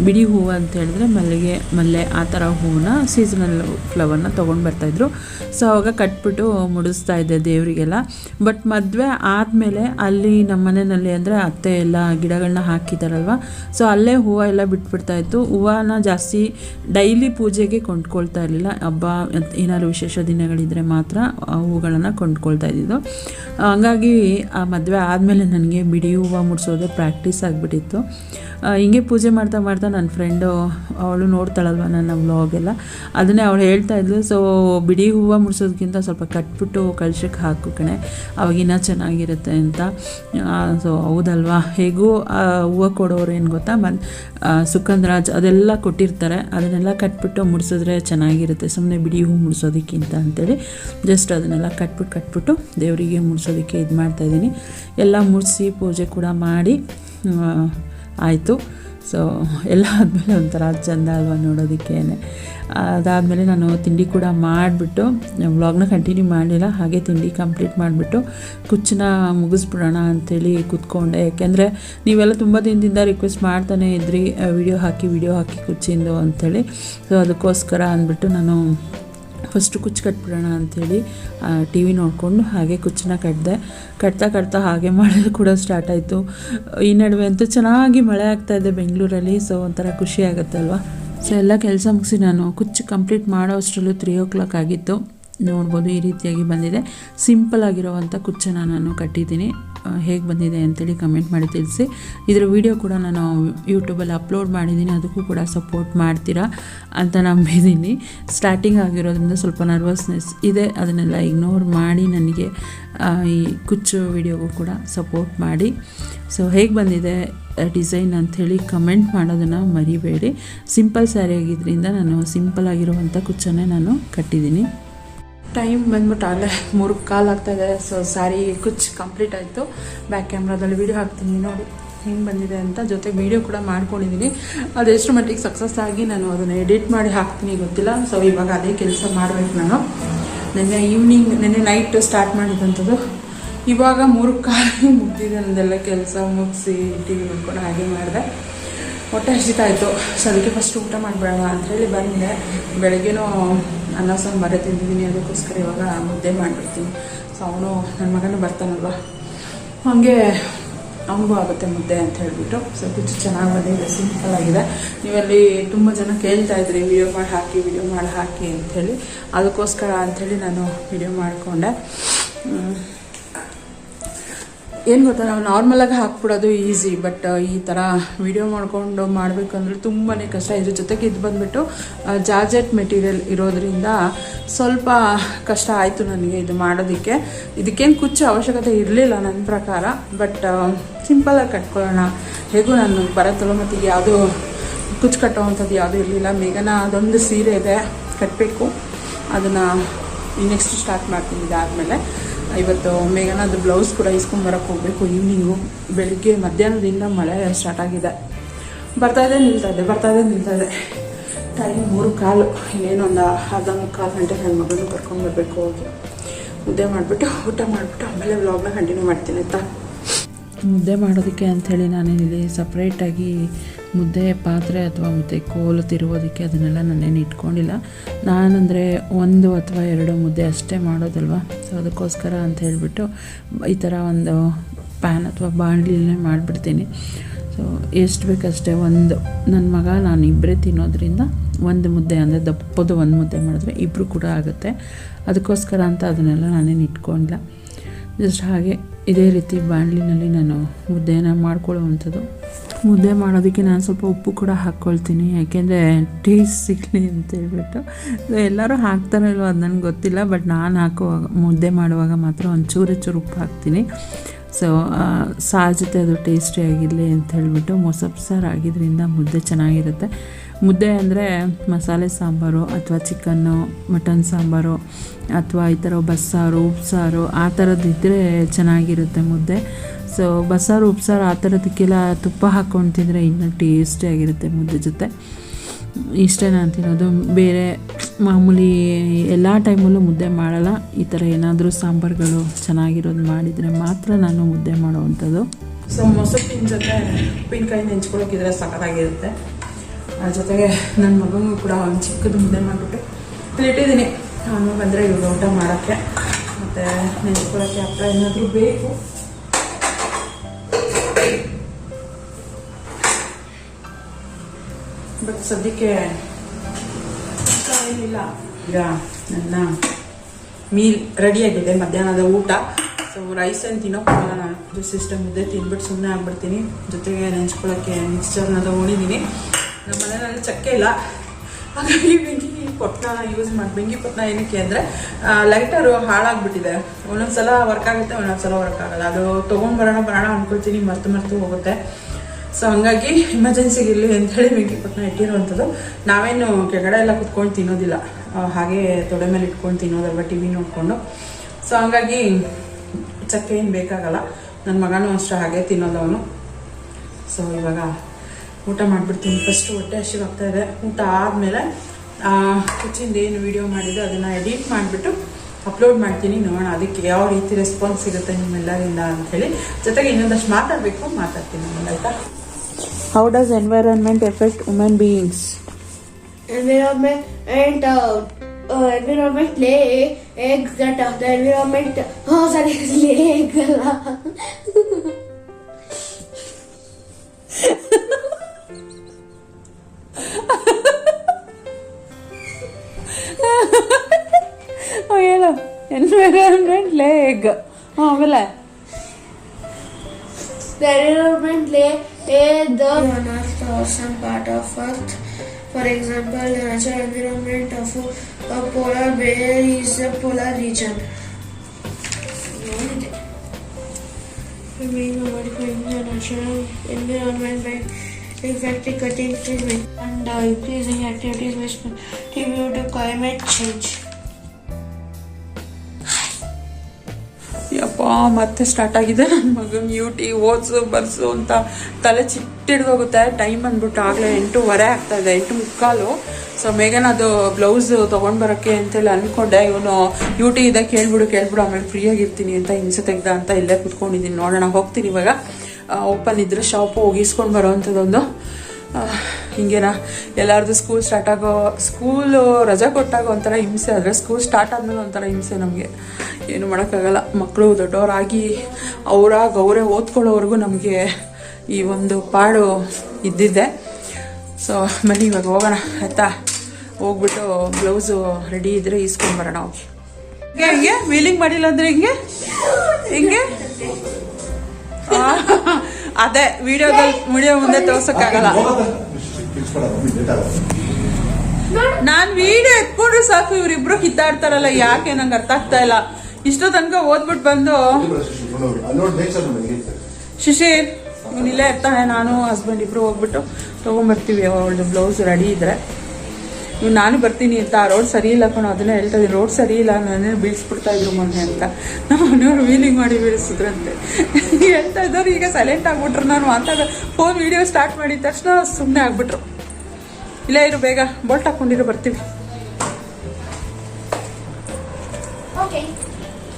ಬಿಡಿ ಹೂವು ಅಂತ ಹೇಳಿದ್ರೆ ಮಲ್ಲಿಗೆ, ಮಲ್ಲೆ ಆ ಥರ ಹೂವನ್ನ ಸೀಸನಲ್ ಫ್ಲವರ್ನ ತೊಗೊಂಡು ಬರ್ತಾಯಿದ್ರು ಸೊ ಅವಾಗ ಕಟ್ಬಿಟ್ಟು ಮುಡಿಸ್ತಾ ಇದ್ದೆ ದೇವರಿಗೆಲ್ಲ. ಬಟ್ ಮದುವೆ ಆದಮೇಲೆ ಅಲ್ಲಿ ನಮ್ಮ ಮನೆಯಲ್ಲಿ ಅಂದರೆ ಅತ್ತೆ ಎಲ್ಲ ಗಿಡಗಳನ್ನ ಹಾಕಿದಾರಲ್ವ ಸೊ ಅಲ್ಲೇ ಹೂವು ಎಲ್ಲ ಬಿಟ್ಬಿಡ್ತಾ ಇತ್ತು. ಹೂವನ ಜಾಸ್ತಿ ಡೈಲಿ ಪೂಜೆಗೆ ಕೊಂಡ್ಕೊಳ್ತಾ ಇರಲಿಲ್ಲ. ಹಬ್ಬ, ಏನಾದ್ರು ವಿಶೇಷ ದಿನಗಳಿದ್ರೆ ಮಾತ್ರ ಹೂಗಳನ್ನು ಕೊಂಡ್ಕೊಳ್ತಾ ಇದ್ದಿದ್ದು. ಹಂಗಾಗಿ ಆ ಮದುವೆ ಆದಮೇಲೆ ನನಗೆ ಬಿಡಿ ಹೂವು ಮುಡಿಸೋದೇ ಪ್ರಾಕ್ಟೀಸ್ ಆಗಿಬಿಟ್ಟಿತ್ತು. ಹಿಂಗೆ ಪೂಜೆ ಮಾಡ್ತಾ ಮಾಡ್ತಾ ನನ್ನ ಫ್ರೆಂಡು ಅವಳು ನೋಡ್ತಾಳಲ್ವ ನನ್ನ ವ್ಲಾಗೆಲ್ಲ ಅದನ್ನೇ ಅವಳು ಹೇಳ್ತಾ ಇದ್ಲು ಸೊ ಬಿಡಿ ಹೂವು ಮುಡಿಸೋದಕ್ಕಿಂತ ಸ್ವಲ್ಪ ಕಟ್ಬಿಟ್ಟು ಕಳ್ಸಕ್ಕೆ ಹಾಕು ಕಣೆ. ಅವಾಗಿನ್ನ ಚೆನ್ನಾಗಿರುತ್ತೆ ಅಂತ. ಸೊ ಹೌದಲ್ವಾ? ಹೇಗೂ ಹೂವು ಕೊಡೋರು ಏನು ಗೊತ್ತಾ? ಮನ್ ಸುಖಂದ್ರಾಜ್ ಅದೆಲ್ಲ ಕೊಟ್ಟಿರ್ತಾರೆ. ಅದನ್ನೆಲ್ಲ ಕಟ್ಬಿಟ್ಟು ಮುಡಿಸಿದ್ರೆ ಚೆನ್ನಾಗಿರುತ್ತೆ. ಸುಮ್ಮನೆ ಬಿಡಿ ಹೂವು ಮುಡಿಸೋದಕ್ಕಿಂತ ಅಂತೇಳಿ. ಜಸ್ಟ್ ಅದನ್ನೆಲ್ಲ ಕಟ್ಬಿಟ್ಟು ಕಟ್ಬಿಟ್ಟು ದೇವರಿಗೆ ಮುಡ್ಸೋದಕ್ಕೆ ಇದು ಮಾಡ್ತಾಯಿದ್ದೀನಿ ಎಲ್ಲ ಮುಡಿಸಿ ಪೂಜೆ ಕೂಡ ಮಾಡಿ ಆಯಿತು. ಸೊ ಎಲ್ಲ ಆದಮೇಲೆ ಒಂಥರ ಚಂದ ಅಲ್ವಾ ನೋಡೋದಕ್ಕೇ ಅದಾದಮೇಲೆ ನಾನು ತಿಂಡಿ ಕೂಡ ಮಾಡಿಬಿಟ್ಟು, ವ್ಲಾಗ್ನ ಕಂಟಿನ್ಯೂ ಮಾಡಲಿಲ್ಲ, ಹಾಗೆ ತಿಂಡಿ ಕಂಪ್ಲೀಟ್ ಮಾಡಿಬಿಟ್ಟು ಕುಚ್ಚನ್ನ ಮುಗಿಸ್ಬಿಡೋಣ ಅಂಥೇಳಿ ಕೂತ್ಕೊಂಡೆ. ಯಾಕೆಂದರೆ ನೀವೆಲ್ಲ ತುಂಬ ದಿನದಿಂದ ರಿಕ್ವೆಸ್ಟ್ ಮಾಡ್ತಾನೆ ಇದ್ರಿ ವಿಡಿಯೋ ಹಾಕಿ ವಿಡಿಯೋ ಹಾಕಿ ಕುಚ್ಚಿಂದು ಅಂಥೇಳಿ ಸೊ ಅದಕ್ಕೋಸ್ಕರ ಅಂದ್ಬಿಟ್ಟು ನಾನು ಫಸ್ಟು ಕುಚ್ಚು ಕಟ್ಬಿಡೋಣ ಅಂಥೇಳಿ ಟಿ ವಿ ನೋಡಿಕೊಂಡು ಹಾಗೆ ಕುಚ್ಚನ್ನ ಕಟ್ಟಿದೆ ಕಟ್ತಾ ಕಟ್ತಾ ಹಾಗೆ ಮಳೆ ಕೂಡ ಸ್ಟಾರ್ಟ್ ಆಯಿತು. ಈ ನಡುವೆ ಅಂತೂ ಚೆನ್ನಾಗಿ ಮಳೆ ಆಗ್ತಾ ಇದೆ ಬೆಂಗಳೂರಲ್ಲಿ ಸೊ ಒಂಥರ ಖುಷಿ ಆಗುತ್ತೆ ಅಲ್ವಾ? ಸೊ ಎಲ್ಲ ಕೆಲಸ ಮುಗಿಸಿ ನಾನು ಕುಚ್ಚು ಕಂಪ್ಲೀಟ್ ಮಾಡೋ ಅಷ್ಟರಲ್ಲೂ ತ್ರೀ ಓ ಕ್ಲಾಕ್ ಆಗಿತ್ತು. ನೋಡ್ಬೋದು ಈ ರೀತಿಯಾಗಿ ಬಂದಿದೆ. ಸಿಂಪಲ್ ಆಗಿರೋವಂಥ ಕುಚ್ಚನ್ನು ನಾನು ಕಟ್ಟಿದ್ದೀನಿ. ಹೇಗೆ ಬಂದಿದೆ ಅಂತೇಳಿ ಕಮೆಂಟ್ ಮಾಡಿ ತಿಳಿಸಿ. ಇದರ ವಿಡಿಯೋ ಕೂಡ ನಾನು ಯೂಟ್ಯೂಬಲ್ಲಿ ಅಪ್ಲೋಡ್ ಮಾಡಿದ್ದೀನಿ, ಅದಕ್ಕೂ ಕೂಡ ಸಪೋರ್ಟ್ ಮಾಡ್ತೀರಾ ಅಂತ ನಂಬಿದ್ದೀನಿ. ಸ್ಟಾರ್ಟಿಂಗ್ ಆಗಿರೋದ್ರಿಂದ ಸ್ವಲ್ಪ ನರ್ವಸ್ನೆಸ್ ಇದೆ, ಅದನ್ನೆಲ್ಲ ಇಗ್ನೋರ್ ಮಾಡಿ ನನಗೆ ಈ ಕುಚ್ಚು ವಿಡಿಯೋಗೂ ಕೂಡ ಸಪೋರ್ಟ್ ಮಾಡಿ. ಸೊ ಹೇಗೆ ಬಂದಿದೆ ಡಿಸೈನ್ ಅಂಥೇಳಿ ಕಮೆಂಟ್ ಮಾಡೋದನ್ನು ಮರಿಬೇಡಿ. ಸಿಂಪಲ್ ಸ್ಯಾರಿ ಆಗಿದ್ದರಿಂದ ನಾನು ಸಿಂಪಲ್ ಆಗಿರುವಂಥ ಕುಚ್ಚನ್ನೇ ನಾನು ಕಟ್ಟಿದ್ದೀನಿ. ಟೈಮ್ ಬಂದ್ಬಿಟ್ಟು ಆಗಲೇ ಮೂರು ಕಾಲ್ ಆಗ್ತಾ ಇದೆ. ಸೊ ಸಾರಿ, ಕುಚ್ ಕಂಪ್ಲೀಟ್ ಆಯಿತು. ಬ್ಯಾಕ್ ಕ್ಯಾಮ್ರಾದಲ್ಲಿ ವಿಡಿಯೋ ಹಾಕ್ತೀನಿ ನೋಡಿ ಹೆಂಗೆ ಬಂದಿದೆ ಅಂತ. ಜೊತೆಗೆ ವಿಡಿಯೋ ಕೂಡ ಮಾಡ್ಕೊಂಡಿದ್ದೀನಿ ಅದೆಷ್ಟು ಮಟ್ಟಿಗೆ ಸಕ್ಸಸ್ ಆಗಿ ನಾನು ಅದನ್ನು ಎಡಿಟ್ ಮಾಡಿ ಹಾಕ್ತೀನಿ ಗೊತ್ತಿಲ್ಲ. ಸೊ ಇವಾಗ ಅದೇ ಕೆಲಸ ಮಾಡಬೇಕು ನಾನು. ನಿನ್ನೆ ಈವ್ನಿಂಗ್ ನಿನ್ನೆ ನೈಟ್ ಸ್ಟಾರ್ಟ್ ಮಾಡಿದಂಥದ್ದು ಇವಾಗ ಮೂರು ಕಾಲಿಗೆ ಮುಗ್ದಿದೆ ನನ್ನದೆಲ್ಲ ಕೆಲಸ ಮುಗಿಸಿ ಟಿ ವಿ ನೋಡ್ಕೊಂಡು ಹಾಗೆ ಮಾಡಿದೆ. ಹೊಟ್ಟೆ ಹಸಿತಾಯಿತು. ಸೊ ಅದಕ್ಕೆ ಫಸ್ಟ್ ಊಟ ಮಾಡಬೇಡ ಅಂತ ಹೇಳಿ ಬಂದೆ. ಬೆಳಗ್ಗೆನೂ ಅನ್ನ ಸಾಂಬಾರೇ ತಿಂದಿದ್ದೀನಿ, ಅದಕ್ಕೋಸ್ಕರ ಇವಾಗ ಮುದ್ದೆ ಮಾಡಿಬಿಡ್ತೀನಿ. ಸೊ ಅವನು ನನ್ನ ಮಗನೂ ಬರ್ತಾನಲ್ವ? ಹಾಗೆ ಅವನಿಗೂ ಆಗುತ್ತೆ ಮುದ್ದೆ ಅಂತ ಹೇಳಿಬಿಟ್ಟು. ಸೊ ಕುಚ್ಚು ಚೆನ್ನಾಗಿ ಬಂದಿದೆ, ಸಿಂಪಲ್ ಆಗಿದೆ. ನೀವಲ್ಲಿ ತುಂಬ ಜನ ಕೇಳ್ತಾ ಇದ್ರಿ, ವಿಡಿಯೋ ಮಾಡಿ ಹಾಕಿ, ವಿಡಿಯೋ ಮಾಡಿ ಹಾಕಿ ಅಂಥೇಳಿ. ಅದಕ್ಕೋಸ್ಕರ ಅಂಥೇಳಿ ನಾನು ವಿಡಿಯೋ ಮಾಡಿಕೊಂಡೆ. ಏನು ಗೊತ್ತಾ, ನಾವು ನಾರ್ಮಲಾಗಿ ಹಾಕ್ಬಿಡೋದು ಈಸಿ ಬಟ್ ಈ ಥರ ವಿಡಿಯೋ ಮಾಡಿಕೊಂಡು ಮಾಡಬೇಕಂದ್ರೆ ತುಂಬಾ ಕಷ್ಟ. ಇದ್ರ ಜೊತೆಗೆ ಇದು ಬಂದ್ಬಿಟ್ಟು ಜಾರ್ಜೆಟ್ ಮೆಟೀರಿಯಲ್ ಇರೋದ್ರಿಂದ ಸ್ವಲ್ಪ ಕಷ್ಟ ಆಯಿತು ನನಗೆ ಇದು ಮಾಡೋದಕ್ಕೆ. ಇದಕ್ಕೇನು ಕುಚ್ಚು ಅವಶ್ಯಕತೆ ಇರಲಿಲ್ಲ ನನ್ನ ಪ್ರಕಾರ ಬಟ್ ಸಿಂಪಲಾಗಿ ಕಟ್ಕೊಳ್ಳೋಣ. ಹೇಗೂ ನಾನು ಬರತ್ತಲ್ಲ ಮತ್ತು ಯಾವುದು ಕುಚ್ಚು ಕಟ್ಟುವಂಥದ್ದು ಯಾವುದೂ ಇರಲಿಲ್ಲ. ಮೇಘನ ಅದೊಂದು ಸೀರೆ ಇದೆ ಕಟ್ಟಬೇಕು ಅದನ್ನು ನೆಕ್ಸ್ಟ್ ಸ್ಟಾರ್ಟ್ ಮಾಡ್ತೀನಿ ಇದಾದಮೇಲೆ. ಇವತ್ತು ಅದು ಬ್ಲೌಸ್ ಕೂಡ ಇಸ್ಕೊಂಬರಕ್ಕೆ ಹೋಗಬೇಕು. ಈವ್ನಿಂಗು ಬೆಳಿಗ್ಗೆ, ಮಧ್ಯಾಹ್ನದಿಂದ ಮಳೆ ಸ್ಟಾರ್ಟ್ ಆಗಿದೆ. ಬರ್ತಾ ಇದೆ, ನಿಲ್ತಾ ಇದೆ, ಬರ್ತಾ ಇದೆ, ನಿಲ್ತಾ ಇದೆ. ಟೈಮ್ ಮೂರು ಕಾಲು. ಇನ್ನೇನೊಂದು ಅರ್ಧ ಮುಕ್ಕಾಲು ಗಂಟೆ ನನ್ನ ಮಗನ ಕರ್ಕೊಂಡು ಹೋಗಿ ಮುದ್ದೆ ಮಾಡಿಬಿಟ್ಟು, ಊಟ ಮಾಡಿಬಿಟ್ಟು, ಆಮೇಲೆ ವ್ಲಾಗ್ನ ಕಂಟಿನ್ಯೂ ಮಾಡ್ತೀನಿ ಆಯ್ತಾ? ಮುದ್ದೆ ಮಾಡೋದಕ್ಕೆ ಅಂಥೇಳಿ ನಾನು ಇಲ್ಲಿ ಸಪ್ರೇಟಾಗಿ ಮುದ್ದೆ, ಪಾತ್ರೆ ಅಥವಾ ಮುದ್ದೆ ಕೋಲು ತಿರುವುದಕ್ಕೆ ಅದನ್ನೆಲ್ಲ ನಾನೇನು ಇಟ್ಕೊಂಡಿಲ್ಲ. ನಾನಂದರೆ ಒಂದು ಅಥವಾ ಎರಡು ಮುದ್ದೆ ಅಷ್ಟೇ ಮಾಡೋದಲ್ವ? ಸೊ ಅದಕ್ಕೋಸ್ಕರ ಅಂತ ಹೇಳಿಬಿಟ್ಟು ಈ ಥರ ಒಂದು ಪ್ಯಾನ್ ಅಥವಾ ಬಾಣಲಿನೇ ಮಾಡಿಬಿಡ್ತೀನಿ. ಸೊ ಎಷ್ಟು ಬೇಕಷ್ಟೇ ಒಂದು, ನನ್ನ ಮಗ, ನಾನು ಇಬ್ಬರೇ ತಿನ್ನೋದ್ರಿಂದ ಒಂದು ಮುದ್ದೆ, ಅಂದರೆ ದಪ್ಪದು ಒಂದು ಮುದ್ದೆ ಮಾಡಿದ್ರೆ ಇಬ್ಬರು ಕೂಡ ಆಗುತ್ತೆ. ಅದಕ್ಕೋಸ್ಕರ ಅಂತ ಅದನ್ನೆಲ್ಲ ನಾನೇನು ಇಟ್ಕೊಂಡಿಲ್ಲ. ಜಸ್ಟ್ ಹಾಗೆ ಇದೇ ರೀತಿ ಬಾಣಲಿನಲ್ಲಿ ನಾನು ಮುದ್ದೆನ ಮಾಡ್ಕೊಳ್ಳುವಂಥದ್ದು. ಮುದ್ದೆ ಮಾಡೋದಕ್ಕೆ ನಾನು ಸ್ವಲ್ಪ ಉಪ್ಪು ಕೂಡ ಹಾಕ್ಕೊಳ್ತೀನಿ. ಯಾಕೆಂದರೆ ಟೇಸ್ಟ್ ಸಿಗಲಿ ಅಂತ ಹೇಳ್ಬಿಟ್ಟು. ಎಲ್ಲರೂ ಹಾಕ್ತಾರೋ ಇಲ್ವೋ ಅದು ನನಗೆ ಗೊತ್ತಿಲ್ಲ ಬಟ್ ನಾನು ಹಾಕುವಾಗ, ಮುದ್ದೆ ಮಾಡುವಾಗ ಮಾತ್ರ ಒಂಚೂರು ಚೂರು ಉಪ್ಪು ಹಾಕ್ತೀನಿ. ಸೊ ಸಾರು ಜೊತೆ ಅದು ಟೇಸ್ಟಿಯಾಗಿರಲಿ ಅಂತ ಹೇಳಿಬಿಟ್ಟು ಮೊಸಪ್ಪು ಸಾರು ಆಗಿದ್ದರಿಂದ ಮುದ್ದೆ ಚೆನ್ನಾಗಿರುತ್ತೆ. ಮುದ್ದೆ ಅಂದರೆ ಮಸಾಲೆ ಸಾಂಬಾರು ಅಥವಾ ಚಿಕನ್ನು, ಮಟನ್ ಸಾಂಬಾರು ಅಥವಾ ಈ ಥರ ಬಸ್ಸಾರು, ಉಪ್ಸಾರು ಆ ಥರದ್ದಿದ್ದರೆ ಚೆನ್ನಾಗಿರುತ್ತೆ ಮುದ್ದೆ. ಸೊ ಬಸ್ಸಾರು, ಉಪ್ಸಾರು ಆ ಥರದಕ್ಕೆಲ್ಲ ತುಪ್ಪ ಹಾಕ್ಕೊಂಡು ತಿಂದರೆ ಇನ್ನೂ ಟೇಸ್ಟಿಯಾಗಿರುತ್ತೆ ಮುದ್ದೆ ಜೊತೆ. ಇಷ್ಟೇ ನಾನು ತಿನ್ನೋದು. ಬೇರೆ ಮಾಮೂಲಿ ಎಲ್ಲ ಟೈಮಲ್ಲೂ ಮುದ್ದೆ ಮಾಡಲ್ಲ. ಈ ಥರ ಏನಾದರೂ ಸಾಂಬಾರುಗಳು ಚೆನ್ನಾಗಿರೋದು ಮಾಡಿದರೆ ಮಾತ್ರ ನಾನು ಮುದ್ದೆ ಮಾಡುವಂಥದ್ದು. ಸೊ ಮೊಸಪ್ಪಿನ ಜೊತೆ ಉಪ್ಪಿನಕಾಯಿ ನೆಂಚ್ಕೊಳ್ಳೋಕಿದ್ರೆ ಸಖತ್ತಾಗಿರುತ್ತೆ. ಅದ್ರ ಜೊತೆಗೆ ನನ್ನ ಮಗನೂ ಕೂಡ ಒಂದು ಚಿಕ್ಕದು ಮುದ್ದೆ ಮಾಡಿಬಿಟ್ಟು ಇಟ್ಟಿದ್ದೀನಿ ಅವನು ಬಂದರೆ ಇವಾಗ ಊಟ ಮಾಡೋಕ್ಕೆ. ಮತ್ತು ನೆನೆಸ್ಕೊಳ್ಳೋಕ್ಕೆ ಅಪ್ಪ ಏನಾದರೂ ಬೇಕು. ಬಟ್ ಸದ್ಯಕ್ಕೆ ಏನಿಲ್ಲ. ಈಗ ನನ್ನ ಮೀಲ್ ರೆಡಿಯಾಗಿದೆ ಮಧ್ಯಾಹ್ನದ ಊಟ. ಸೊ ರೈಸ್ ಏನು ತಿನ್ನೋಕ್ಕಾಗಲ್ಲ ನಾನು. ಸಿಸ್ಟಮ್ ಇದೆ ತಿನ್ಬಿಟ್ಟು ಸುಮ್ಮನೆ ಆಗ್ಬಿಡ್ತೀನಿ. ಜೊತೆಗೆ ನೆಂಚ್ಕೊಳ್ಳೋಕ್ಕೆ ಮಿಕ್ಸ್ಚರ್ನ ತೊಗೊಂಡಿದ್ದೀನಿ ನಮ್ಮ ಮನೆಯಲ್ಲಿ ಚಕ್ಕೆ ಇಲ್ಲ. ಹಾಗಾಗಿ ಬೆಂಕಿ ಪೊಟ್ನ ಯೂಸ್ ಮಾಡಿ, ಬೆಂಕಿ ಪೊಟ್ನ ಏನಕ್ಕೆ ಅಂದರೆ ಲೈಟರು ಹಾಳಾಗ್ಬಿಟ್ಟಿದೆ. ಒಂದೊಂದ್ಸಲ ವರ್ಕ್ ಆಗುತ್ತೆ, ಒಂದೊಂದ್ಸಲ ವರ್ಕ್ ಆಗಲ್ಲ. ಅದು ತೊಗೊಂಡು ಬರೋಣ ಬರೋಣ ಅಂದ್ಕೊಳ್ತೀನಿ ಮರ್ತು ಮರ್ತು ಹೋಗುತ್ತೆ. ಸೊ ಹಂಗಾಗಿ ಎಮರ್ಜೆನ್ಸಿಗೆ ಇರಲಿ ಅಂತೇಳಿ ಬೆಂಕಿ ಪೊಟ್ಟನ ಇಟ್ಟಿರುವಂಥದ್ದು. ನಾವೇನು ಕೆಳಗಡೆ ಎಲ್ಲ ಕುತ್ಕೊಂಡು ತಿನ್ನೋದಿಲ್ಲ. ಹಾಗೆ ತೊಡೆ ಮೇಲೆ ಇಟ್ಕೊಂಡು ತಿನ್ನೋದಲ್ವ ಟಿ ವಿ ನೋಡಿಕೊಂಡು. ಸೊ ಹಂಗಾಗಿ ಚಕ್ಕೆ ಏನು ಬೇಕಾಗಲ್ಲ. ನನ್ನ ಮಗನೂ ಅಷ್ಟೇ ಹಾಗೆ ತಿನ್ನೋದವನು. ಸೊ ಇವಾಗ ಊಟ ಮಾಡಿಬಿಡ್ತೀನಿ. ಫಸ್ಟ್ ಹೊಟ್ಟೆ ಹಸಿವಾಗ್ತಾ ಇದೆ. ಊಟ ಆದಮೇಲೆ ಕಿಚನ್ ಏನು ವಿಡಿಯೋ ಮಾಡಿದ್ದು ಅದನ್ನು ಎಡಿಟ್ ಮಾಡಿಬಿಟ್ಟು ಅಪ್ಲೋಡ್ ಮಾಡ್ತೀನಿ ನೋಡೋಣ ಅದಕ್ಕೆ ಯಾವ ರೀತಿ ರೆಸ್ಪಾನ್ಸ್ ಸಿಗುತ್ತೆ ನಿಮ್ಮೆಲ್ಲರಿಂದ ಅಂಥೇಳಿ. ಜೊತೆಗೆ ಇನ್ನೊಂದಷ್ಟು ಮಾತಾಡಬೇಕು ಮಾತಾಡ್ತೀನಿ ಆಯಿತಾ? How does environment effect women beings environment and uh, uh, environment lay eggs that uh, the environment. Oh environment ಲೇ ಎಗ್ ಆಮೇಲೆ the environment lay lay the on earth or some part of earth for example the natural environment of a polar bear is a polar region being modifying the natural environment by effective cutting trees and uh, increasing activities which contribute to climate change. ಮತ್ತೆ start ಆಗಿದೆ. ನನ್ನ ಮಗನ UT ಓದ್ಸು ಬರ್ಸು ಅಂತ ತಲೆ ಚಿಟ್ಟಿಡ್ದೋಗುತ್ತೆ time ಅಂದ್ಬಿಟ್ಟು ಆಗಲೇ ಎಂಟೂವರೆ ಆಗ್ತಾ ಇದೆ ಎಂಟು ಮುಕ್ಕಾಲು. ಸೊ ಮೇಘನ್ ಅದು ಬ್ಲೌಸ್ ತೊಗೊಂಡು ಬರೋಕ್ಕೆ ಅಂತೇಳಿ ಅಂದ್ಕೊಂಡೆ ಇವನು ಯೂಟಿ ಇದೆ ಕೇಳ್ಬಿಡು ಕೇಳ್ಬಿಡು ಆಮೇಲೆ ಫ್ರೀಯಾಗಿರ್ತೀನಿ ಅಂತ ಹಿಂಸೆ ತೆಗ್ದ ಅಂತ ಇಲ್ಲೇ ಕುತ್ಕೊಂಡಿದ್ದೀನಿ. ನೋಡೋಣ ಹೋಗ್ತೀನಿ ಇವಾಗ. ಓಪನ್ ಇದ್ದರೆ ಶಾಪು ಹೋಗಿಸ್ಕೊಂಡು ಬರೋವಂಥದ್ದೊಂದು ಆ, ಹಿಂಗೇನಾ ಎಲ್ಲರದು ಸ್ಕೂಲ್ ಸ್ಟಾರ್ಟ್ ಆಗೋ ಸ್ಕೂಲು ರಜಾ ಕೊಟ್ಟಾಗ ಒಂಥರ ಹಿಂಸೆ, ಆದರೆ ಸ್ಕೂಲ್ ಸ್ಟಾರ್ಟ್ ಆದ್ಮೇಲೆ ಒಂಥರ ಹಿಂಸೆ ನಮಗೆ. ಏನು ಮಾಡೋಕ್ಕಾಗಲ್ಲ. ಮಕ್ಕಳು ದೊಡ್ಡವರಾಗಿ, ಅವರಾಗ ಅವರೇ ಓದ್ಕೊಳ್ಳೋವರೆಗೂ ನಮಗೆ ಈ ಒಂದು ಪಾಡು ಇದ್ದಿದ್ದೆ. ಸೊ ಮನೆ ಇವಾಗ ಹೋಗೋಣ. ಆಯ್ತಾ? ಹೋಗ್ಬಿಟ್ಟು ಬ್ಲೌಸು ರೆಡಿ ಇದ್ರೆ ಈಸ್ಕೊಂಡು ಬರೋಣ, ಹೋಗಿ. ಹಿಂಗೆ ಹಿಂಗೆ? ವೀಲಿಂಗ್ ಮಾಡಿಲ್ಲ ಅಂದರೆ ಹಿಂಗೆ? ಹಿಂಗೆ? ಅದೇ ವಿಡಿಯೋದಲ್ಲಿ ವಿಡಿಯೋ ಮುಂದೆ ತೋರ್ಸಕ್ಕಾಗಲ್ಲ. ನಾನ್ ವಿಡಿಯೋ ಎತ್ಕೊಂಡ್ರೆ ಸಾಕು, ಇವ್ರಿಬ್ರು ಕಿತ್ತಾಡ್ತಾರಲ್ಲ, ಯಾಕೆ ನಂಗೆ ಅರ್ಥ ಆಗ್ತಾ ಇಲ್ಲ. ಇಷ್ಟೋ ತನಕ ಓದ್ಬಿಟ್ಟು ಬಂದು ಶಿಶಿರ್ ಇಲ್ಲೇ ಇರ್ತಾನೆ, ನಾನು ಹಸ್ಬೆಂಡ್ ಇಬ್ರು ಹೋಗ್ಬಿಟ್ಟು ತೊಗೊಂಬರ್ತೀವಿ ಅವಳದು ಬ್ಲೌಸ್ ರೆಡಿ ಇದ್ರೆ. ನಾನು ಬರ್ತೀನಿ ಅಂತ ಆ ರೋಡ್ ಸರಿ ಇಲ್ಲ ಕಣೋ ಅದನ್ನೇ ಹೇಳ್ತಾ ಇದ್ದೀನಿ. ರೋಡ್ ಸರಿ ಇಲ್ಲ ನಾನೇ ಬೀಳ್ಸ್ಬಿಡ್ತಾ ಇದ್ರು ಮೊನ್ನೆ ಅಂತ. ನಮ್ಮ ಮನೆಯವ್ರು ವೀಲಿಂಗ್ ಮಾಡಿ ಬೀಳಿಸಿದ್ರಂತೆ. ಹೇಳ್ತಾ ಇದ್ದವ್ರು ಈಗ ಸೈಲೆಂಟ್ ಆಗ್ಬಿಟ್ರು. ನಾನು ಮಾತಾಡ ಫೋನ್ ವಿಡಿಯೋ ಸ್ಟಾರ್ಟ್ ಮಾಡಿದ ತಕ್ಷಣ ಸುಮ್ಮನೆ ಆಗ್ಬಿಟ್ರು. ಇಲ್ಲ ಇರು ಬೇಗ. ಬೋಲ್ಟ್ ಹಾಕ್ಕೊಂಡಿರು ಬರ್ತೀವಿ.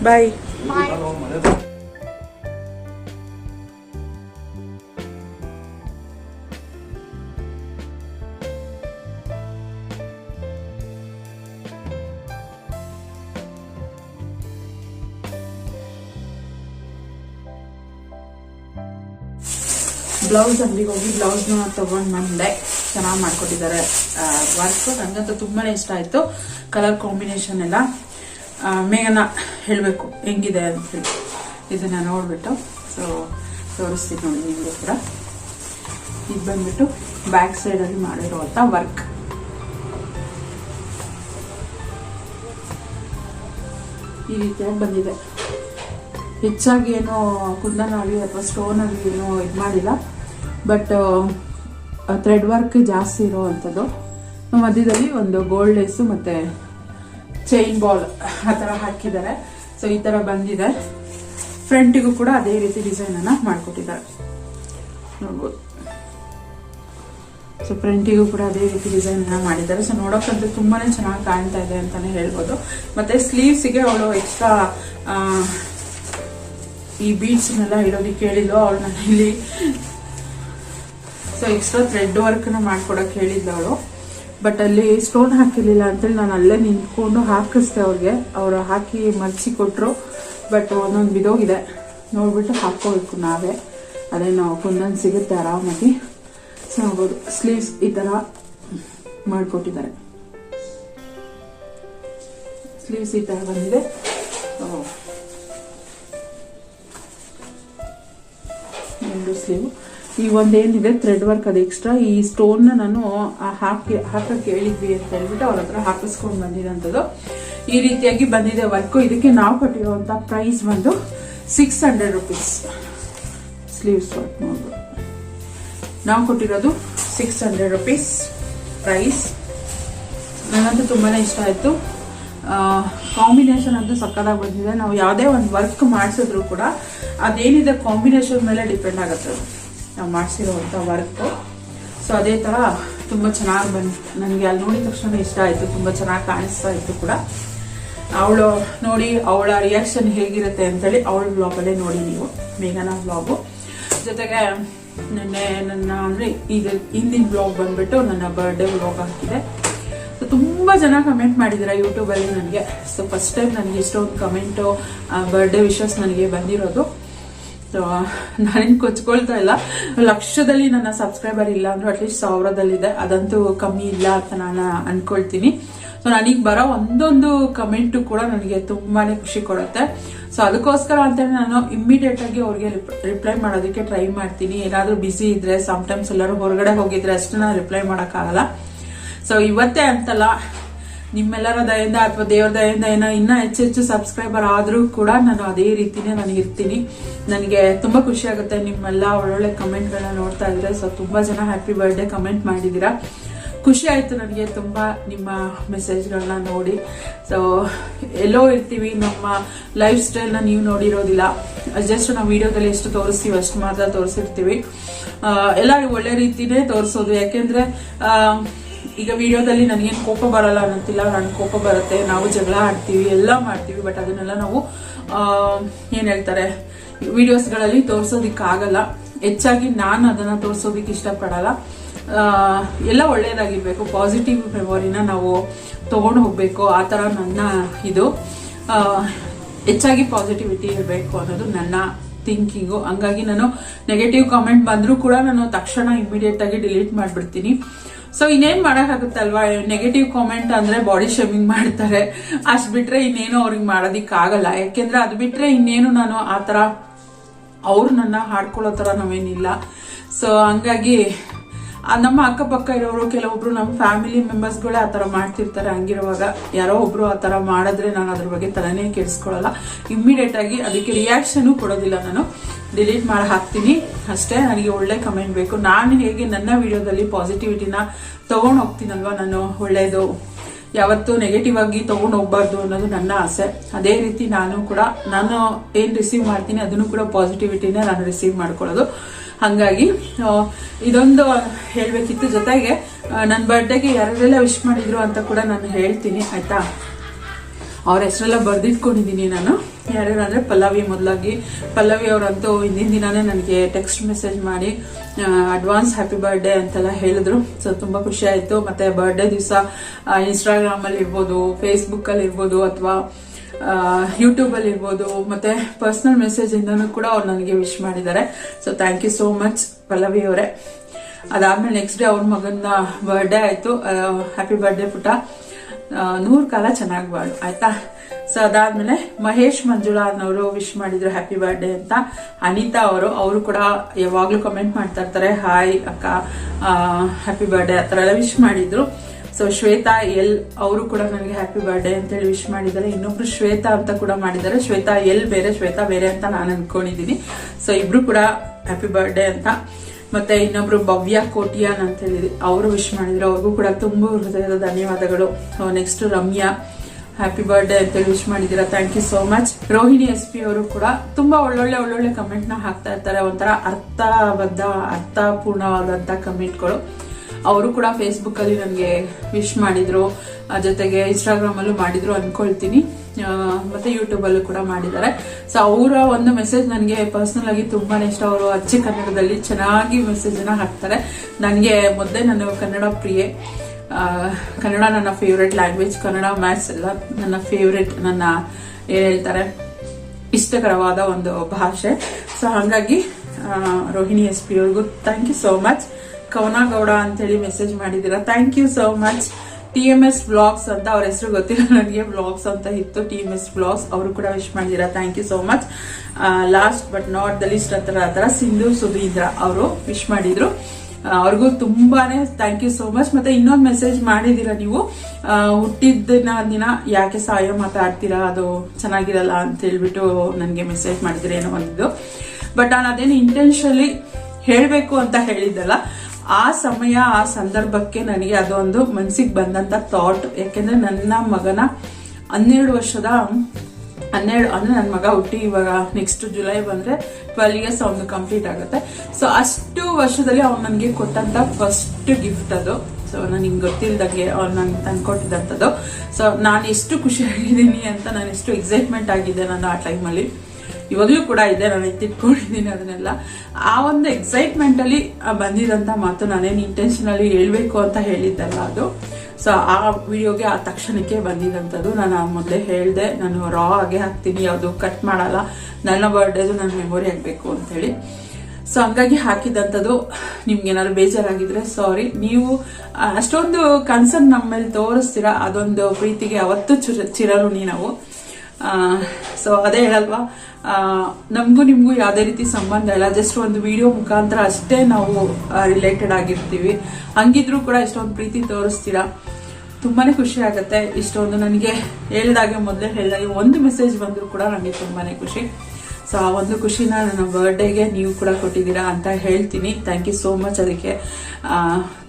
ಬಾಯ್ ಬಾಯ್ ಬ್ಲೌಸ್ ಅಂಗಡಿಗೆ ಹೋಗಿ ಬ್ಲೌಸ್ನ ತಗೊಂಡು ಬಂದೆ. ಚೆನ್ನಾಗಿ ಮಾಡ್ಕೊಟ್ಟಿದ್ದಾರೆ. ವರ್ಕ್ ನನಗಂತೂ ತುಂಬಾ ಇಷ್ಟ ಆಯ್ತು. ಕಲರ್ ಕಾಂಬಿನೇಷನ್ ಎಲ್ಲ. ಮೇಘನ ಹೇಳಬೇಕು ಹೆಂಗಿದೆ ಅಂತ ಹೇಳಿ. ಇದನ್ನ ನೋಡ್ಬಿಟ್ಟು. ಸೊ ತೋರಿಸ್ತೀನಿ ನೋಡಿ ನಿಮಗೆ ಕೂಡ. ಇದು ಬಂದ್ಬಿಟ್ಟು ಬ್ಯಾಕ್ ಸೈಡಲ್ಲಿ ಮಾಡಿರುವಂಥ ವರ್ಕ್ ಈ ರೀತಿಯಾಗಿ ಬಂದಿದೆ. ಹೆಚ್ಚಾಗಿ ಏನೋ ಕುಂದನ್ ಆಗಲಿ ಅಥವಾ ಸ್ಟೋನ್ ಅಲ್ಲಿ ಏನೋ ಇದು ಮಾಡಿಲ್ಲ. ಬಟ್ ಥ್ರೆಡ್ ವರ್ಕ್ ಜಾಸ್ತಿ ಇರೋವಂಥದ್ದು ಮಧ್ಯದಲ್ಲಿ ಒಂದು ಗೋಲ್ಡ್ ಲೇಸು ಮತ್ತು ಚೈನ್ ಬಾಲ್ ಆ ಥರ ಹಾಕಿದ್ದಾರೆ. ಸೊ ಈ ಥರ ಬಂದಿದೆ. ಫ್ರಂಟಿಗೂ ಕೂಡ ಅದೇ ರೀತಿ ಡಿಸೈನನ್ನು ಮಾಡಿಕೊಟ್ಟಿದ್ದಾರೆ. ನೋಡ್ಬೋದು. ಸೊ ಪ್ರಿಂಟಿಗೂ ಕೂಡ ಅದೇ ರೀತಿ ಡಿಸೈನ್ ಮಾಡಿದ್ದಾರೆ. ಸೊ ನೋಡೋಕ್ಕಂತೂ ತುಂಬಾ ಚೆನ್ನಾಗಿ ಕಾಣ್ತಾ ಇದೆ ಅಂತಾನೆ ಹೇಳ್ಬೋದು. ಮತ್ತೆ ಸ್ಲೀವ್ಸಿಗೆ ಅವಳು ಎಕ್ಸ್ಟ್ರಾ ಈ ಬೀಡ್ಸ್ನೆಲ್ಲ ಇಡೋದಕ್ಕೆ ಹೇಳಿದ್ಲು. ಅವಳು ನಾನು ಇಲ್ಲಿ ಸೊ ಎಕ್ಸ್ಟ್ರಾ ಥ್ರೆಡ್ ವರ್ಕ್ನ ಮಾಡ್ಕೊಡಕ್ಕೆ ಹೇಳಿದ್ಲು ಅವಳು ಬಟ್ ಅಲ್ಲಿ ಸ್ಟೋನ್ ಹಾಕಿರ್ಲಿಲ್ಲ ಅಂತೇಳಿ ನಾನು ಅಲ್ಲೇ ನಿಂತ್ಕೊಂಡು ಹಾಕಿಸ್ದೆ ಅವ್ರಿಗೆ. ಅವರು ಹಾಕಿ ಮರ್ಚಿ ಕೊಟ್ಟರು ಬಟ್ ಒಂದೊಂದು ಬಿದೋಗಿದೆ. ನೋಡ್ಬಿಟ್ಟು ಹಾಕ್ಕೋಬೇಕು ನಾವೇ. ಅದೇ ನಾವು ಕುಂದನ್ ಸಿಗುತ್ತೆ ಆರಾಮಾಗಿ. ಸೊ ನೋಡ್ಬೋದು ಸ್ಲೀವ್ಸ್ ಈ ಥರ ಮಾಡಿಕೊಟ್ಟಿದ್ದಾರೆ. ಸ್ಲೀವ್ಸ್ ಈ ಥರ ಬಂದಿದೆ. ಸ್ಲೀವ್ ಈ ಒಂದೇನಿದೆ ಥ್ರೆಡ್ ವರ್ಕ್ ಅದು ಎಕ್ಸ್ಟ್ರಾ ಈ ಸ್ಟೋನ್ನ ನಾನು ಹಾಕಿ ಹಾಕಕ್ಕೆ ಹೇಳಿದ್ವಿ ಅಂತ ಹೇಳ್ಬಿಟ್ಟು ಅವ್ರ ಹತ್ರ ಹಾಕಿಸ್ಕೊಂಡು ಬಂದಿರೋಂಥದ್ದು. ಈ ರೀತಿಯಾಗಿ ಬಂದಿದೆ ವರ್ಕು ಇದಕ್ಕೆ ನಾವು ಕೊಟ್ಟಿರುವಂತ ಪ್ರೈಸ್ ಬಂದು six hundred rupees sleeves work ನೋಡ್ಬೋದು ನಾವು ಕೊಟ್ಟಿರೋದು ಸಿಕ್ಸ್ ಹಂಡ್ರೆಡ್ ರುಪೀಸ್ ಪ್ರೈಸ್ ನನಗಂತೂ ತುಂಬಾ ಇಷ್ಟ ಆಯಿತು. ಕಾಂಬಿನೇಷನ್ ಅಂತೂ ಸಕ್ಕದಾಗಿ ಬಂದಿದೆ. ನಾವು ಯಾವುದೇ ಒಂದು ವರ್ಕ್ ಮಾಡಿಸಿದ್ರು ಕೂಡ ಅದೇನಿದೆ ಕಾಂಬಿನೇಷನ್ ಮೇಲೆ ಡಿಪೆಂಡ್ ಆಗುತ್ತೆ. ನಾವು ಮಾಡಿಸಿರುವಂಥ ವರ್ಕು ಸೊ ಅದೇ ಥರ ತುಂಬ ಚೆನ್ನಾಗಿ ಬಂದು, ನನಗೆ ಅಲ್ಲಿ ನೋಡಿದ ತಕ್ಷಣ ಇಷ್ಟ ಆಯಿತು. ತುಂಬ ಚೆನ್ನಾಗಿ ಕಾಣಿಸ್ತಾ ಇತ್ತು ಕೂಡ. ಅವಳು ನೋಡಿ, ಅವಳ ರಿಯಾಕ್ಷನ್ ಹೇಗಿರುತ್ತೆ ಅಂತೇಳಿ ಅವಳ ಬ್ಲಾಗಲ್ಲೇ ನೋಡಿ ನೀವು, ಮೇಘನ ಬ್ಲಾಗು ಜೊತೆಗೆ ನೆನ್ನೆ ನನ್ನ, ಅಂದರೆ ಈಗ ಹಿಂದಿನ ಬ್ಲಾಗ್ ಬಂದ್ಬಿಟ್ಟು ನನ್ನ ಬರ್ಡೇ ಬ್ಲಾಗ್ ಆಗ್ತಿದೆ ಸೊ ತುಂಬ ಜನ ಕಮೆಂಟ್ ಮಾಡಿದ್ದೀರಾ ಯೂಟ್ಯೂಬಲ್ಲಿ ನನಗೆ. ಸೊ ಫಸ್ಟ್ ಟೈಮ್ ನನಗೆ ಇಷ್ಟೊಂದು ಕಮೆಂಟು ಬರ್ಡೇ ವಿಶಸ್ ನನಗೆ ಬಂದಿರೋದು. ನಾನೇನು ಕೊಚ್ಕೊಳ್ತಾ ಇಲ್ಲ. ಲಕ್ಷದಲ್ಲಿ ನನ್ನ ಸಬ್ಸ್ಕ್ರೈಬರ್ ಇಲ್ಲ ಅಂದ್ರೆ ಅಟ್ಲೀಸ್ಟ್ ಸಾವಿರದಲ್ಲಿದೆ. ಅದಂತೂ ಕಮ್ಮಿ ಇಲ್ಲ ಅಂತ ನಾನು ಅನ್ಕೊಳ್ತೀನಿ. ಸೊ ನನಗೆ ಬರೋ ಒಂದೊಂದು ಕಮೆಂಟು ಕೂಡ ನನಗೆ ತುಂಬಾನೇ ಖುಷಿ ಕೊಡುತ್ತೆ. ಸೊ ಅದಕ್ಕೋಸ್ಕರ ಅಂತ ನಾನು ಇಮ್ಮಿಡಿಯೇಟ್ ಆಗಿ ಅವ್ರಿಗೆ ರಿಪ್ಲೈ ಮಾಡೋದಕ್ಕೆ ಟ್ರೈ ಮಾಡ್ತೀನಿ. ಏನಾದರೂ ಬಿಸಿ ಇದ್ರೆ ಸಮ್ಟೈಮ್ಸ್ ಎಲ್ಲರೂ ಹೊರಗಡೆ ಹೋಗಿದ್ರೆ ಅಷ್ಟು ನಾನು ರಿಪ್ಲೈ ಮಾಡೋಕ್ಕಾಗಲ್ಲ. ಸೊ ಇವತ್ತೇ ಅಂತಲ್ಲ ನಿಮ್ಮೆಲ್ಲರ ದಯಿಂದ ಅಥವಾ ದೇವರ ದಯಿಂದ ಏನೋ ಇನ್ನೂ ಹೆಚ್ಚು ಹೆಚ್ಚು ಸಬ್ಸ್ಕ್ರೈಬರ್ ಆದರೂ ಕೂಡ ನಾನು ಅದೇ ರೀತಿನೇ ನಾನು ಇರ್ತೀನಿ. ನನಗೆ ತುಂಬ ಖುಷಿ ಆಗುತ್ತೆ ನಿಮ್ಮೆಲ್ಲ ಒಳ್ಳೊಳ್ಳೆ ಕಮೆಂಟ್ಗಳನ್ನ ನೋಡ್ತಾ ಇದ್ರೆ. ಸೊ ತುಂಬ ಜನ ಹ್ಯಾಪಿ ಬರ್ಡೇ ಕಮೆಂಟ್ ಮಾಡಿದ್ದೀರಾ. ಖುಷಿ ಆಯಿತು ನನಗೆ ತುಂಬ ನಿಮ್ಮ ಮೆಸೇಜ್ಗಳನ್ನ ನೋಡಿ. ಸೊ ಎಲ್ಲೋ ಇರ್ತೀವಿ. ನಮ್ಮ ಲೈಫ್ ಸ್ಟೈಲ್ನ ನೀವು ನೋಡಿರೋದಿಲ್ಲ. ಜಸ್ಟ್ ನಾವು ವಿಡಿಯೋದಲ್ಲಿ ಎಷ್ಟು ತೋರಿಸ್ತೀವಿ ಅಷ್ಟು ಮಾತ್ರ ತೋರಿಸಿರ್ತೀವಿ. ಎಲ್ಲ ಒಳ್ಳೆ ರೀತಿನೇ ತೋರಿಸೋದು. ಯಾಕೆಂದ್ರೆ ಆ, ಈಗ ವಿಡಿಯೋದಲ್ಲಿ ನನಗೇನು ಕೋಪ ಬರಲ್ಲ ಅನ್ನೋಂತಿಲ್ಲ ನನಗೆ ಕೋಪ ಬರುತ್ತೆ, ನಾವು ಜಗಳ ಆಡ್ತೀವಿ, ಎಲ್ಲ ಮಾಡ್ತೀವಿ ಬಟ್ ಅದನ್ನೆಲ್ಲ ನಾವು ಏನು ಹೇಳ್ತಾರೆ, ವಿಡಿಯೋಸ್ಗಳಲ್ಲಿ ತೋರಿಸೋದಕ್ಕಾಗಲ್ಲ. ಹೆಚ್ಚಾಗಿ ನಾನು ಅದನ್ನು ತೋರಿಸೋದಕ್ಕೆ ಇಷ್ಟಪಡಲ್ಲ. ಎಲ್ಲ ಒಳ್ಳೆಯದಾಗಿರಬೇಕು ಪಾಸಿಟಿವ್ ಮೆಮೊರಿನ ನಾವು ತೊಗೊಂಡು ಹೋಗಬೇಕು. ಆ ಥರ ನನ್ನ ಇದು. ಹೆಚ್ಚಾಗಿ ಪಾಸಿಟಿವಿಟಿ ಇರಬೇಕು ಅನ್ನೋದು ನನ್ನ ಥಿಂಕಿಂಗು ಹಂಗಾಗಿ ನಾನು ನೆಗೆಟಿವ್ ಕಾಮೆಂಟ್ ಬಂದರೂ ಕೂಡ ನಾನು ತಕ್ಷಣ ಇಮಿಡಿಯೇಟ್ ಆಗಿ ಡಿಲೀಟ್ ಮಾಡಿಬಿಡ್ತೀನಿ. ಸೊ ಇನ್ನೇನ್ ಮಾಡೋಕ್ಕಾಗುತ್ತಲ್ವಾ? ನೆಗೆಟಿವ್ ಕಾಮೆಂಟ್ ಅಂದ್ರೆ ಬಾಡಿ ಶೇಮಿಂಗ್ ಮಾಡ್ತಾರೆ. ಅಷ್ಟ್ ಬಿಟ್ರೆ ಇನ್ನೇನು ಅವ್ರಿಗೆ ಮಾಡೋದಿಕ್ಕಾಗಲ್ಲ. ಯಾಕೆಂದ್ರೆ ಅದು ಬಿಟ್ರೆ ಇನ್ನೇನು ನಾನು ಆ ಥರ ಅವ್ರು ನನ್ನ ಹಾಡ್ಕೊಳ್ಳೋ ಥರ ನಾವೇನಿಲ್ಲ. ಸೊ ಹಂಗಾಗಿ ನಮ್ಮ ಅಕ್ಕಪಕ್ಕ ಇರೋರು ಕೆಲವೊಬ್ರು ನಮ್ಮ ಫ್ಯಾಮಿಲಿ ಮೆಂಬರ್ಸ್ಗಳೇ ಆ ಥರ ಮಾಡ್ತಿರ್ತಾರೆ ಹಂಗಿರುವಾಗ. ಯಾರೋ ಒಬ್ರು ಆ ಥರ ಮಾಡಿದ್ರೆ ನಾನು ಅದ್ರ ಬಗ್ಗೆ ತಲೆನೇ ಕೆಡಿಸ್ಕೊಳ್ಳಲ್ಲ. ಇಮ್ಮಿಡಿಯೇಟ್ ಆಗಿ ಅದಕ್ಕೆ ರಿಯಾಕ್ಷನ್ ಕೊಡೋದಿಲ್ಲ ನಾನು. ಡಿಲೀಟ್ ಮಾಡಿ ಹಾಕ್ತೀನಿ ಅಷ್ಟೇ, ನನಗೆ ಒಳ್ಳೆ ಕಮೆಂಟ್ ಬೇಕು. ನಾನು ಹೇಗೆ ನನ್ನ ವಿಡಿಯೋದಲ್ಲಿ ಪಾಸಿಟಿವಿಟಿನ ತಗೊಂಡು ಹೋಗ್ತೀನಲ್ವಾ ನಾನು ಒಳ್ಳೆಯದು ಯಾವತ್ತೂ ನೆಗೆಟಿವ್ ಆಗಿ ತಗೊಂಡು ಹೋಗ್ಬಾರ್ದು ಅನ್ನೋದು ನನ್ನ ಆಸೆ. ಅದೇ ರೀತಿ ನಾನು ಕೂಡ, ನಾನು ಏನು ರಿಸೀವ್ ಮಾಡ್ತೀನಿ, ಅದನ್ನು ಕೂಡ ಪಾಸಿಟಿವಿಟಿನೇ ನಾನು ರಿಸೀವ್ ಮಾಡ್ಕೊಳ್ಳೋದು. ಹಾಗಾಗಿ ಇದೊಂದು ಹೇಳಬೇಕಿತ್ತು ಜೊತೆಗೆ ನನ್ನ ಬರ್ಡೇಗೆ ಯಾರೆಲ್ಲ ವಿಶ್ ಮಾಡಿದ್ರು ಅಂತ ಕೂಡ ನಾನು ಹೇಳ್ತೀನಿ, ಆಯ್ತಾ? ಅವ್ರ ಹೆಸರೆಲ್ಲ ಬರ್ದಿಟ್ಕೊಂಡಿದ್ದೀನಿ ನಾನು. ಯಾರ್ಯಾರು ಅಂದರೆ ಪಲ್ಲವಿ ಮೊದಲಾಗಿ. ಪಲ್ಲವಿ ಅವರಂತೂ ಹಿಂದಿನ ದಿನಾನೇ ನನಗೆ ಟೆಕ್ಸ್ಟ್ ಮೆಸೇಜ್ ಮಾಡಿ ಅಡ್ವಾನ್ಸ್ ಹ್ಯಾಪಿ ಬರ್ಡೇ ಅಂತೆಲ್ಲ ಹೇಳಿದ್ರು. ಸೊ ತುಂಬ ಖುಷಿ ಆಯಿತು. ಮತ್ತು ಬರ್ಡೇ ದಿವಸ ಇನ್ಸ್ಟಾಗ್ರಾಮಲ್ಲಿ ಇರ್ಬೋದು ಫೇಸ್ಬುಕ್ಕಲ್ಲಿ ಇರ್ಬೋದು ಅಥವಾ ಯೂಟ್ಯೂಬಲ್ಲಿ ಇರ್ಬೋದು ಮತ್ತು ಪರ್ಸ್ನಲ್ ಮೆಸೇಜಿಂದನೂ ಕೂಡ ಅವ್ರು ನನಗೆ ವಿಶ್ ಮಾಡಿದ್ದಾರೆ. So thank you so much Pallavi ಅವರೇ. ಅದಾದಮೇಲೆ ನೆಕ್ಸ್ಟ್ ಡೇ ಅವ್ರ ಮಗನ ಬರ್ಡೇ ಆಯಿತು. ಹ್ಯಾಪಿ ಬರ್ಡೇ ಪುಟ ಆ, ನೂರ್ ಕಾಲ ಚೆನ್ನಾಗಿ ಬಾಳು ಆಯ್ತಾ? ಸೊ ಅದಾದ್ಮೇಲೆ ಮಹೇಶ್ ಮಂಜುಳಾರ್ನವರು ವಿಶ್ ಮಾಡಿದ್ರು ಹ್ಯಾಪಿ ಬರ್ಡೇ ಅಂತ. ಅನಿತಾ ಅವರು ಅವರು ಕೂಡ ಯಾವಾಗ್ಲೂ ಕಮೆಂಟ್ ಮಾಡ್ತಾ ಇರ್ತಾರೆ ಹಾಯ್ ಅಕ್ಕ ಹ್ಯಾಪಿ ಬರ್ಡೇ ಆ ಥರ ಎಲ್ಲ ವಿಶ್ ಮಾಡಿದ್ರು. ಸೊ ಶ್ವೇತಾ, ಎಲ್, ಅವರು ಕೂಡ ನನಗೆ ಹ್ಯಾಪಿ ಬರ್ಡೇ ಅಂತೇಳಿ ವಿಶ್ ಮಾಡಿದ್ದಾರೆ. ಇನ್ನೊಬ್ರು ಶ್ವೇತಾ ಅಂತ ಕೂಡ ಮಾಡಿದ್ದಾರೆ. ಶ್ವೇತಾ, ಎಲ್ ಬೇರೆ, ಶ್ವೇತಾ ಬೇರೆ ಅಂತ ನಾನು ಅನ್ಕೊಂಡಿದ್ದೀನಿ ಸೊ ಇಬ್ರು ಕೂಡ ಹ್ಯಾಪಿ ಬರ್ಡೇ ಅಂತ. ಮತ್ತೆ ಇನ್ನೊಬ್ರು ಭವ್ಯ ಕೋಟಿಯಾನ್ ಅಂತ ಹೇಳಿ ಅವರು ವಿಶ್ ಮಾಡಿದ್ರು. ಅವ್ರಿಗೂ ಕೂಡ ತುಂಬ ಹೃದಯದ ಧನ್ಯವಾದಗಳು. ನೆಕ್ಸ್ಟ್ ರಮ್ಯಾ ಹ್ಯಾಪಿ ಬರ್ಡೇ ಅಂತ ವಿಶ್ ಮಾಡಿದ್ದೀರಾ? Thank you so much Rohini S P ಅವರು ಕೂಡ ತುಂಬಾ ಒಳ್ಳೊಳ್ಳೆ ಒಳ್ಳೊಳ್ಳೆ ಕಮೆಂಟ್ನ ಹಾಕ್ತಾ ಇರ್ತಾರೆ. ಒಂಥರ ಅರ್ಥಬದ್ಧ, ಅರ್ಥಪೂರ್ಣವಾದಂತ ಕಮೆಂಟ್ಗಳು ಅವರು ಕೂಡ ಫೇಸ್ಬುಕ್ಕಲ್ಲಿ ನನಗೆ ವಿಶ್ ಮಾಡಿದ್ರು. ಜೊತೆಗೆ ಇನ್ಸ್ಟಾಗ್ರಾಮಲ್ಲೂ ಮಾಡಿದ್ರು ಅನ್ಕೊಳ್ತೀನಿ. ಮತ್ತೆ ಯೂಟ್ಯೂಬ್ ಯೂಟ್ಯೂಬಲ್ಲೂ ಕೂಡ ಮಾಡಿದ್ದಾರೆ. ಸೊ ಅವರ ಒಂದು ಮೆಸೇಜ್ ನನಗೆ ಪರ್ಸನಲ್ ಆಗಿ ತುಂಬಾನೇ ಇಷ್ಟ. ಅವರು ಅಚ್ಚ ಕನ್ನಡದಲ್ಲಿ ಚೆನ್ನಾಗಿ ಮೆಸೇಜನ್ನು ಹಾಕ್ತಾರೆ. ನನಗೆ ಮೊದಲೇ ನಾನು ಕನ್ನಡ ಪ್ರಿಯೆ. ಕನ್ನಡ ನನ್ನ ಫೇವ್ರೆಟ್ ಲ್ಯಾಂಗ್ವೇಜ್ ಕನ್ನಡ ಮ್ಯಾಥ್ಸ್ ಎಲ್ಲ ನನ್ನ ಫೇವ್ರೆಟ್ ನನ್ನ, ಏನ್ ಹೇಳ್ತಾರೆ, ಇಷ್ಟಕರವಾದ ಒಂದು ಭಾಷೆ. ಸೊ ಹಾಗಾಗಿ ರೋಹಿಣಿ ಎಸ್ ಪಿ ಅವ್ರಿಗೂ thank you so much Kavana Gowda ಅಂತೇಳಿ ಮೆಸೇಜ್ ಮಾಡಿದ್ದೀರಾ? Thank you so much T M S blogs ಅಂತ ಅವ್ರ ಹೆಸರು ಗೊತ್ತಿಲ್ಲ ನನಗೆ ಬ್ಲಾಗ್ಸ್ ಅಂತ ಇತ್ತು. ಟಿ ಎಂ ಎಸ್ ಬ್ಲಾಗ್ಸ್ ಅವರು ಕೂಡ ವಿಶ್ ಮಾಡಿದ್ದೀರಾ? Thank you so much last but not the least ಹತ್ರ ಹತ್ರ ಸಿಂಧು ಸುಧೀಂದ್ರ ಅವರು ವಿಶ್ ಮಾಡಿದ್ರು. ಆ, ಅವ್ರಿಗೂ ತುಂಬಾನೇ ಥ್ಯಾಂಕ್ ಯು ಸೋ ಮಚ್ ಮತ್ತೆ ಇನ್ನೊಂದು ಮೆಸೇಜ್ ಮಾಡಿದೀರಾ ನೀವು? ಆ, ಹುಟ್ಟಿದ ದಿನ ಯಾಕೆ ಸಹಾಯ ಮಾತಾಡ್ತೀರಾ ಅದು ಚೆನ್ನಾಗಿರಲ್ಲ ಅಂತ ಹೇಳ್ಬಿಟ್ಟು ನನಗೆ ಮೆಸೇಜ್ ಮಾಡಿದ್ರೆ ಏನೋ ಒಂದಿದ್ದು. ಬಟ್ ನಾನು ಅದೇನು ಇಂಟೆನ್ಷಲಿ ಹೇಳಬೇಕು ಅಂತ ಹೇಳಿದ್ದಲ್ಲ. ಆ ಸಮಯ, ಆ ಸಂದರ್ಭಕ್ಕೆ ನನಗೆ ಅದೊಂದು ಮನಸ್ಸಿಗೆ ಬಂದಂತ ಥಾಟ್ ಯಾಕೆಂದ್ರೆ ನನ್ನ ಮಗನ ಹನ್ನೆರಡು ವರ್ಷದ, ಹನ್ನೆರಡು ಅಂದ್ರೆ ನನ್ನ ಮಗ ಹುಟ್ಟಿ ಇವಾಗ ನೆಕ್ಸ್ಟ್ ಜುಲೈ ಬಂದ್ರೆ ಟ್ವೆಲ್ ಇಯರ್ಸ್ ಅವನು ಕಂಪ್ಲೀಟ್ ಆಗುತ್ತೆ. ಸೊ ಅಷ್ಟು ವರ್ಷದಲ್ಲಿ ಅವ್ನು ನನಗೆ ಕೊಟ್ಟಂತ ಫಸ್ಟ್ ಗಿಫ್ಟ್ ಅದು. ಸೊ ನನಗೆ ಗೊತ್ತಿಲ್ದಂಗೆ ಅವ್ನು ನನ್ಗೆ ತಂದ್ಕೊಟ್ಟಿದ್ದಂಥದ್ದು ಸೊ ನಾನು ಎಷ್ಟು ಖುಷಿಯಾಗಿದ್ದೀನಿ ಅಂತ ನಾನು ಎಷ್ಟು ಎಕ್ಸೈಟ್ಮೆಂಟ್ ಆಗಿದ್ದೆ ನಾನು ಆ ಟೈಮಲ್ಲಿ ಇವಾಗಲೂ ಕೂಡ ಇದೆ, ನಾನು ಎತ್ತಿಟ್ಕೊಂಡಿದ್ದೀನಿ ಅದನ್ನೆಲ್ಲ. ಆ ಒಂದು ಎಕ್ಸೈಟ್ಮೆಂಟ್ ಅಲ್ಲಿ ಬಂದಿದಂತ ಮಾತು ನಾನೇನು ಇಂಟೆನ್ಷನಲಿ ಹೇಳ್ಬೇಕು ಅಂತ ಹೇಳಿದ್ದಲ್ಲ ಅದು. ಸೊ ಆ ವಿಡಿಯೋಗೆ ಆ ತಕ್ಷಣಕ್ಕೆ ಬಂದಿದ್ದಂಥದ್ದು ನಾನು ಮೊದಲೇ ಹೇಳಿದೆ, ನಾನು ರಾ ಆಗಿ ಹಾಕ್ತೀನಿ, ಯಾವುದು ಕಟ್ ಮಾಡಲ್ಲ. ನನ್ನ ಬರ್ಡೇದು ನನ್ನ ಮೆಮೊರಿ ಆಗಬೇಕು ಅಂತೇಳಿ ಸೊ ಹಂಗಾಗಿ ಹಾಕಿದಂಥದ್ದು ನಿಮ್ಗೆ ಏನಾದ್ರು ಬೇಜಾರಾಗಿದ್ರೆ ಸಾರಿ ನೀವು ಅಷ್ಟೊಂದು ಕನ್ಸರ್ನ್ ನಮ್ಮ ಮೇಲೆ ತೋರಿಸ್ತೀರಾ, ಅದೊಂದು ಪ್ರೀತಿಗೆ ಅವತ್ತು ಚಿರ ಚಿರಋಣಿ ನಾವು. ಸೊ ಅದೇ ಹೇಳಲ್ವಾ? ನಮಗೂ ನಿಮಗೂ ಯಾವುದೇ ರೀತಿ ಸಂಬಂಧ ಇಲ್ಲ. ಜಸ್ಟ್ ಒಂದು ವಿಡಿಯೋ ಮುಖಾಂತರ ಅಷ್ಟೇ ನಾವು ರಿಲೇಟೆಡ್ ಆಗಿರ್ತೀವಿ. ಹಂಗಿದ್ರೂ ಕೂಡ ಇಷ್ಟೊಂದು ಪ್ರೀತಿ ತೋರಿಸ್ತೀರಾ? ತುಂಬಾನೇ ಖುಷಿ ಆಗುತ್ತೆ. ಇಷ್ಟೊಂದು ನನಗೆ ಹೇಳ್ದಾಗೆ ಮೊದಲೇ ಹೇಳಿದಾಗೆ ಒಂದು ಮೆಸೇಜ್ ಬಂದರೂ ಕೂಡ ನನಗೆ ತುಂಬಾನೇ ಖುಷಿ. ಸೊ ಆ ಒಂದು ಖುಷಿನ ನನ್ನ ಬರ್ಡೇಗೆ ನೀವು ಕೂಡ ಕೊಟ್ಟಿದ್ದೀರಾ ಅಂತ ಹೇಳ್ತೀನಿ. ಥ್ಯಾಂಕ್ ಯು ಸೋ ಮಚ್ ಅದಕ್ಕೆ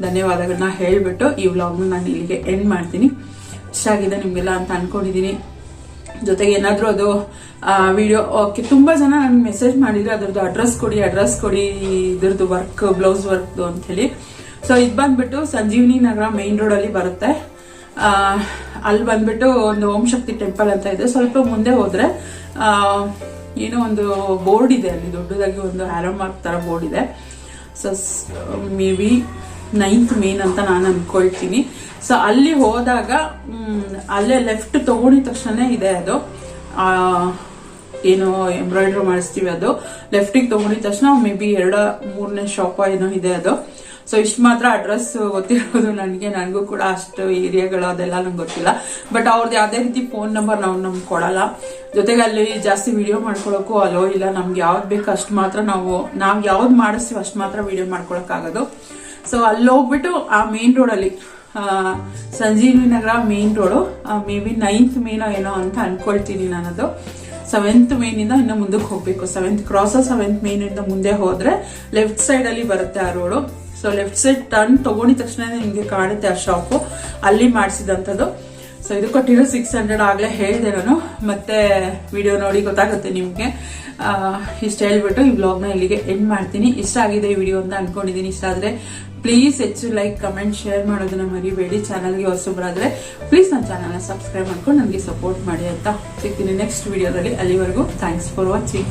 ಧನ್ಯವಾದಗಳನ್ನ ಹೇಳಿಬಿಟ್ಟು ಈ ವ್ಲಾಗ್ನ ನಾನು ಇಲ್ಲಿಗೆ ಎಂಡ್ ಮಾಡ್ತೀನಿ. ಇಷ್ಟ ಆಗಿದೆ ನಿಮಗೆಲ್ಲ ಅಂತ ಅನ್ಕೊಂಡಿದ್ದೀನಿ. ಜೊತೆಗೆ ಏನಾದರೂ ಅದು ವಿಡಿಯೋ ಓಕೆ ತುಂಬಾ ಜನ ನನಗೆ ಮೆಸೇಜ್ ಮಾಡಿದ್ರೆ, ಅದ್ರದ್ದು ಅಡ್ರೆಸ್ ಕೊಡಿ ಅಡ್ರೆಸ್ ಕೊಡಿ, ಇದ್ರದ್ದು ವರ್ಕ್ ಬ್ಲೌಸ್ ವರ್ಕ್ದು ಅಂತ ಹೇಳಿ ಸೊ ಇದು ಬಂದ್ಬಿಟ್ಟು ಸಂಜೀವಿನಿ ನಗರ ಮೇನ್ ರೋಡ್ ಅಲ್ಲಿ ಬರುತ್ತೆ. ಅಲ್ಲಿ ಬಂದ್ಬಿಟ್ಟು ಒಂದು ಓಂ ಶಕ್ತಿ ಟೆಂಪಲ್ ಅಂತ ಇದೆ. ಸ್ವಲ್ಪ ಮುಂದೆ ಹೋದರೆ ಏನೋ ಒಂದು ಬೋರ್ಡ್ ಇದೆ ಅಲ್ಲಿ, ದೊಡ್ಡದಾಗಿ ಒಂದು ಆ್ಯರೋ ಮಾರ್ಕ್ ತರ ಬೋರ್ಡ್ ಇದೆ. So maybe ninth main ಅಂತ ನಾನು ಅನ್ಕೊಳ್ತೀನಿ. ಸೊ ಅಲ್ಲಿ ಹೋದಾಗ ಅಲ್ಲೇ ಲೆಫ್ಟ್ ತಗೊಂಡಿದ ತಕ್ಷಣ ಇದೆ ಅದು. ಏನು ಎಂಬ್ರಾಯ್ಡ್ರಿ ಮಾಡಿಸ್ತೀವಿ ಅದು. ಲೆಫ್ಟಿಗೆ ತಗೊಂಡಿದ ತಕ್ಷಣ ಮೇ ಬಿ ಎರಡ, ಮೂರನೇ ಶಾಪ್ ಏನೋ ಇದೆ ಅದು. ಸೊ ಇಷ್ಟು ಮಾತ್ರ ಅಡ್ರೆಸ್ ಗೊತ್ತಿರೋದು ನನಗೆ. ನನಗೂ ಕೂಡ ಅಷ್ಟು ಏರಿಯಾಗಳು ಅದೆಲ್ಲ ನಂಗೆ ಗೊತ್ತಿಲ್ಲ. ಬಟ್ ಅವ್ರದ್ದು ಯಾವುದೇ ರೀತಿ ಫೋನ್ ನಂಬರ್ ನಾವು ನಮ್ಗೆ ಕೊಡಲ್ಲ. ಜೊತೆಗೆ ಅಲ್ಲಿ ಜಾಸ್ತಿ ವಿಡಿಯೋ ಮಾಡ್ಕೊಳ್ಳೋಕ್ಕೂ ಅಲೋ ಇಲ್ಲ. ನಮ್ಗೆ ಯಾವ್ದು ಬೇಕು ಅಷ್ಟು ಮಾತ್ರ ನಾವು ನಾವು ಯಾವ್ದು ಮಾಡಿಸ್ತೀವಿ ಅಷ್ಟು ಮಾತ್ರ ವಿಡಿಯೋ ಮಾಡ್ಕೊಳಕ್ಕಾಗೋದು. ಸೊ ಅಲ್ಲಿ ಹೋಗ್ಬಿಟ್ಟು ಆ ಮೇನ್ ರೋಡಲ್ಲಿ Sanjeevi Nagar main road maybe ninth ಮೇನೋ ಏನೋ ಅಂತ ಅನ್ಕೊಳ್ತೀನಿ ನಾನದು. ಸೆವೆಂತ್ ಮೇನಿಂದ ಇನ್ನು ಮುಂದಕ್ಕೆ ಹೋಗ್ಬೇಕು. ಸೆವೆಂತ್ ಕ್ರಾಸ್ ಸೆವೆಂತ್ ಮೇನಿಂದ ಮುಂದೆ ಹೋದರೆ ಲೆಫ್ಟ್ ಸೈಡ್ ಅಲ್ಲಿ ಬರುತ್ತೆ ಆ road so left side turn ತಗೊಂಡಿದ ತಕ್ಷಣ ನಿಮಗೆ ಕಾಣುತ್ತೆ ಆ ಶಾಪು ಅಲ್ಲಿ ಮಾಡಿಸಿದಂಥದ್ದು. ಸೊ ಇದು ಕೊಟ್ಟಿರೋ ಸಿಕ್ಸ್ ಹಂಡ್ರೆಡ್ ಆಗಲೇ ಹೇಳಿದೆ ನಾನು. ಮತ್ತೆ ವಿಡಿಯೋ ನೋಡಿ ಗೊತ್ತಾಗುತ್ತೆ ನಿಮಗೆ. ಇಷ್ಟು ಹೇಳ್ಬಿಟ್ಟು ಈ ಬ್ಲಾಗ್ನ ಇಲ್ಲಿಗೆ ಎಂಡ್ ಮಾಡ್ತೀನಿ. ಇಷ್ಟ ಆಗಿದೆ ಈ ವಿಡಿಯೋ ಅಂತ ಅಂದ್ಕೊಂಡಿದ್ದೀನಿ ಇಷ್ಟ ಆದ್ರೆ ಪ್ಲೀಸ್ ಹೆಚ್ಚು ಲೈಕ್ ಕಮೆಂಟ್ ಶೇರ್ ಮಾಡೋದನ್ನ ಮರಿಬೇಡಿ. ಚಾನಲ್ಗೆ ಹೊಸಬರಾದರೆ ಪ್ಲೀಸ್ ನನ್ನ ಚಾನಲ್ನ ಸಬ್ಸ್ಕ್ರೈಬ್ ಮಾಡ್ಕೊಂಡು ನನಗೆ ಸಪೋರ್ಟ್ ಮಾಡಿ ಅಂತ ಸಿಗ್ತೀನಿ ನೆಕ್ಸ್ಟ್ ವಿಡಿಯೋದಲ್ಲಿ ಅಲ್ಲಿವರೆಗೂ ಥ್ಯಾಂಕ್ಸ್ ಫಾರ್ ವಾಚಿಂಗ್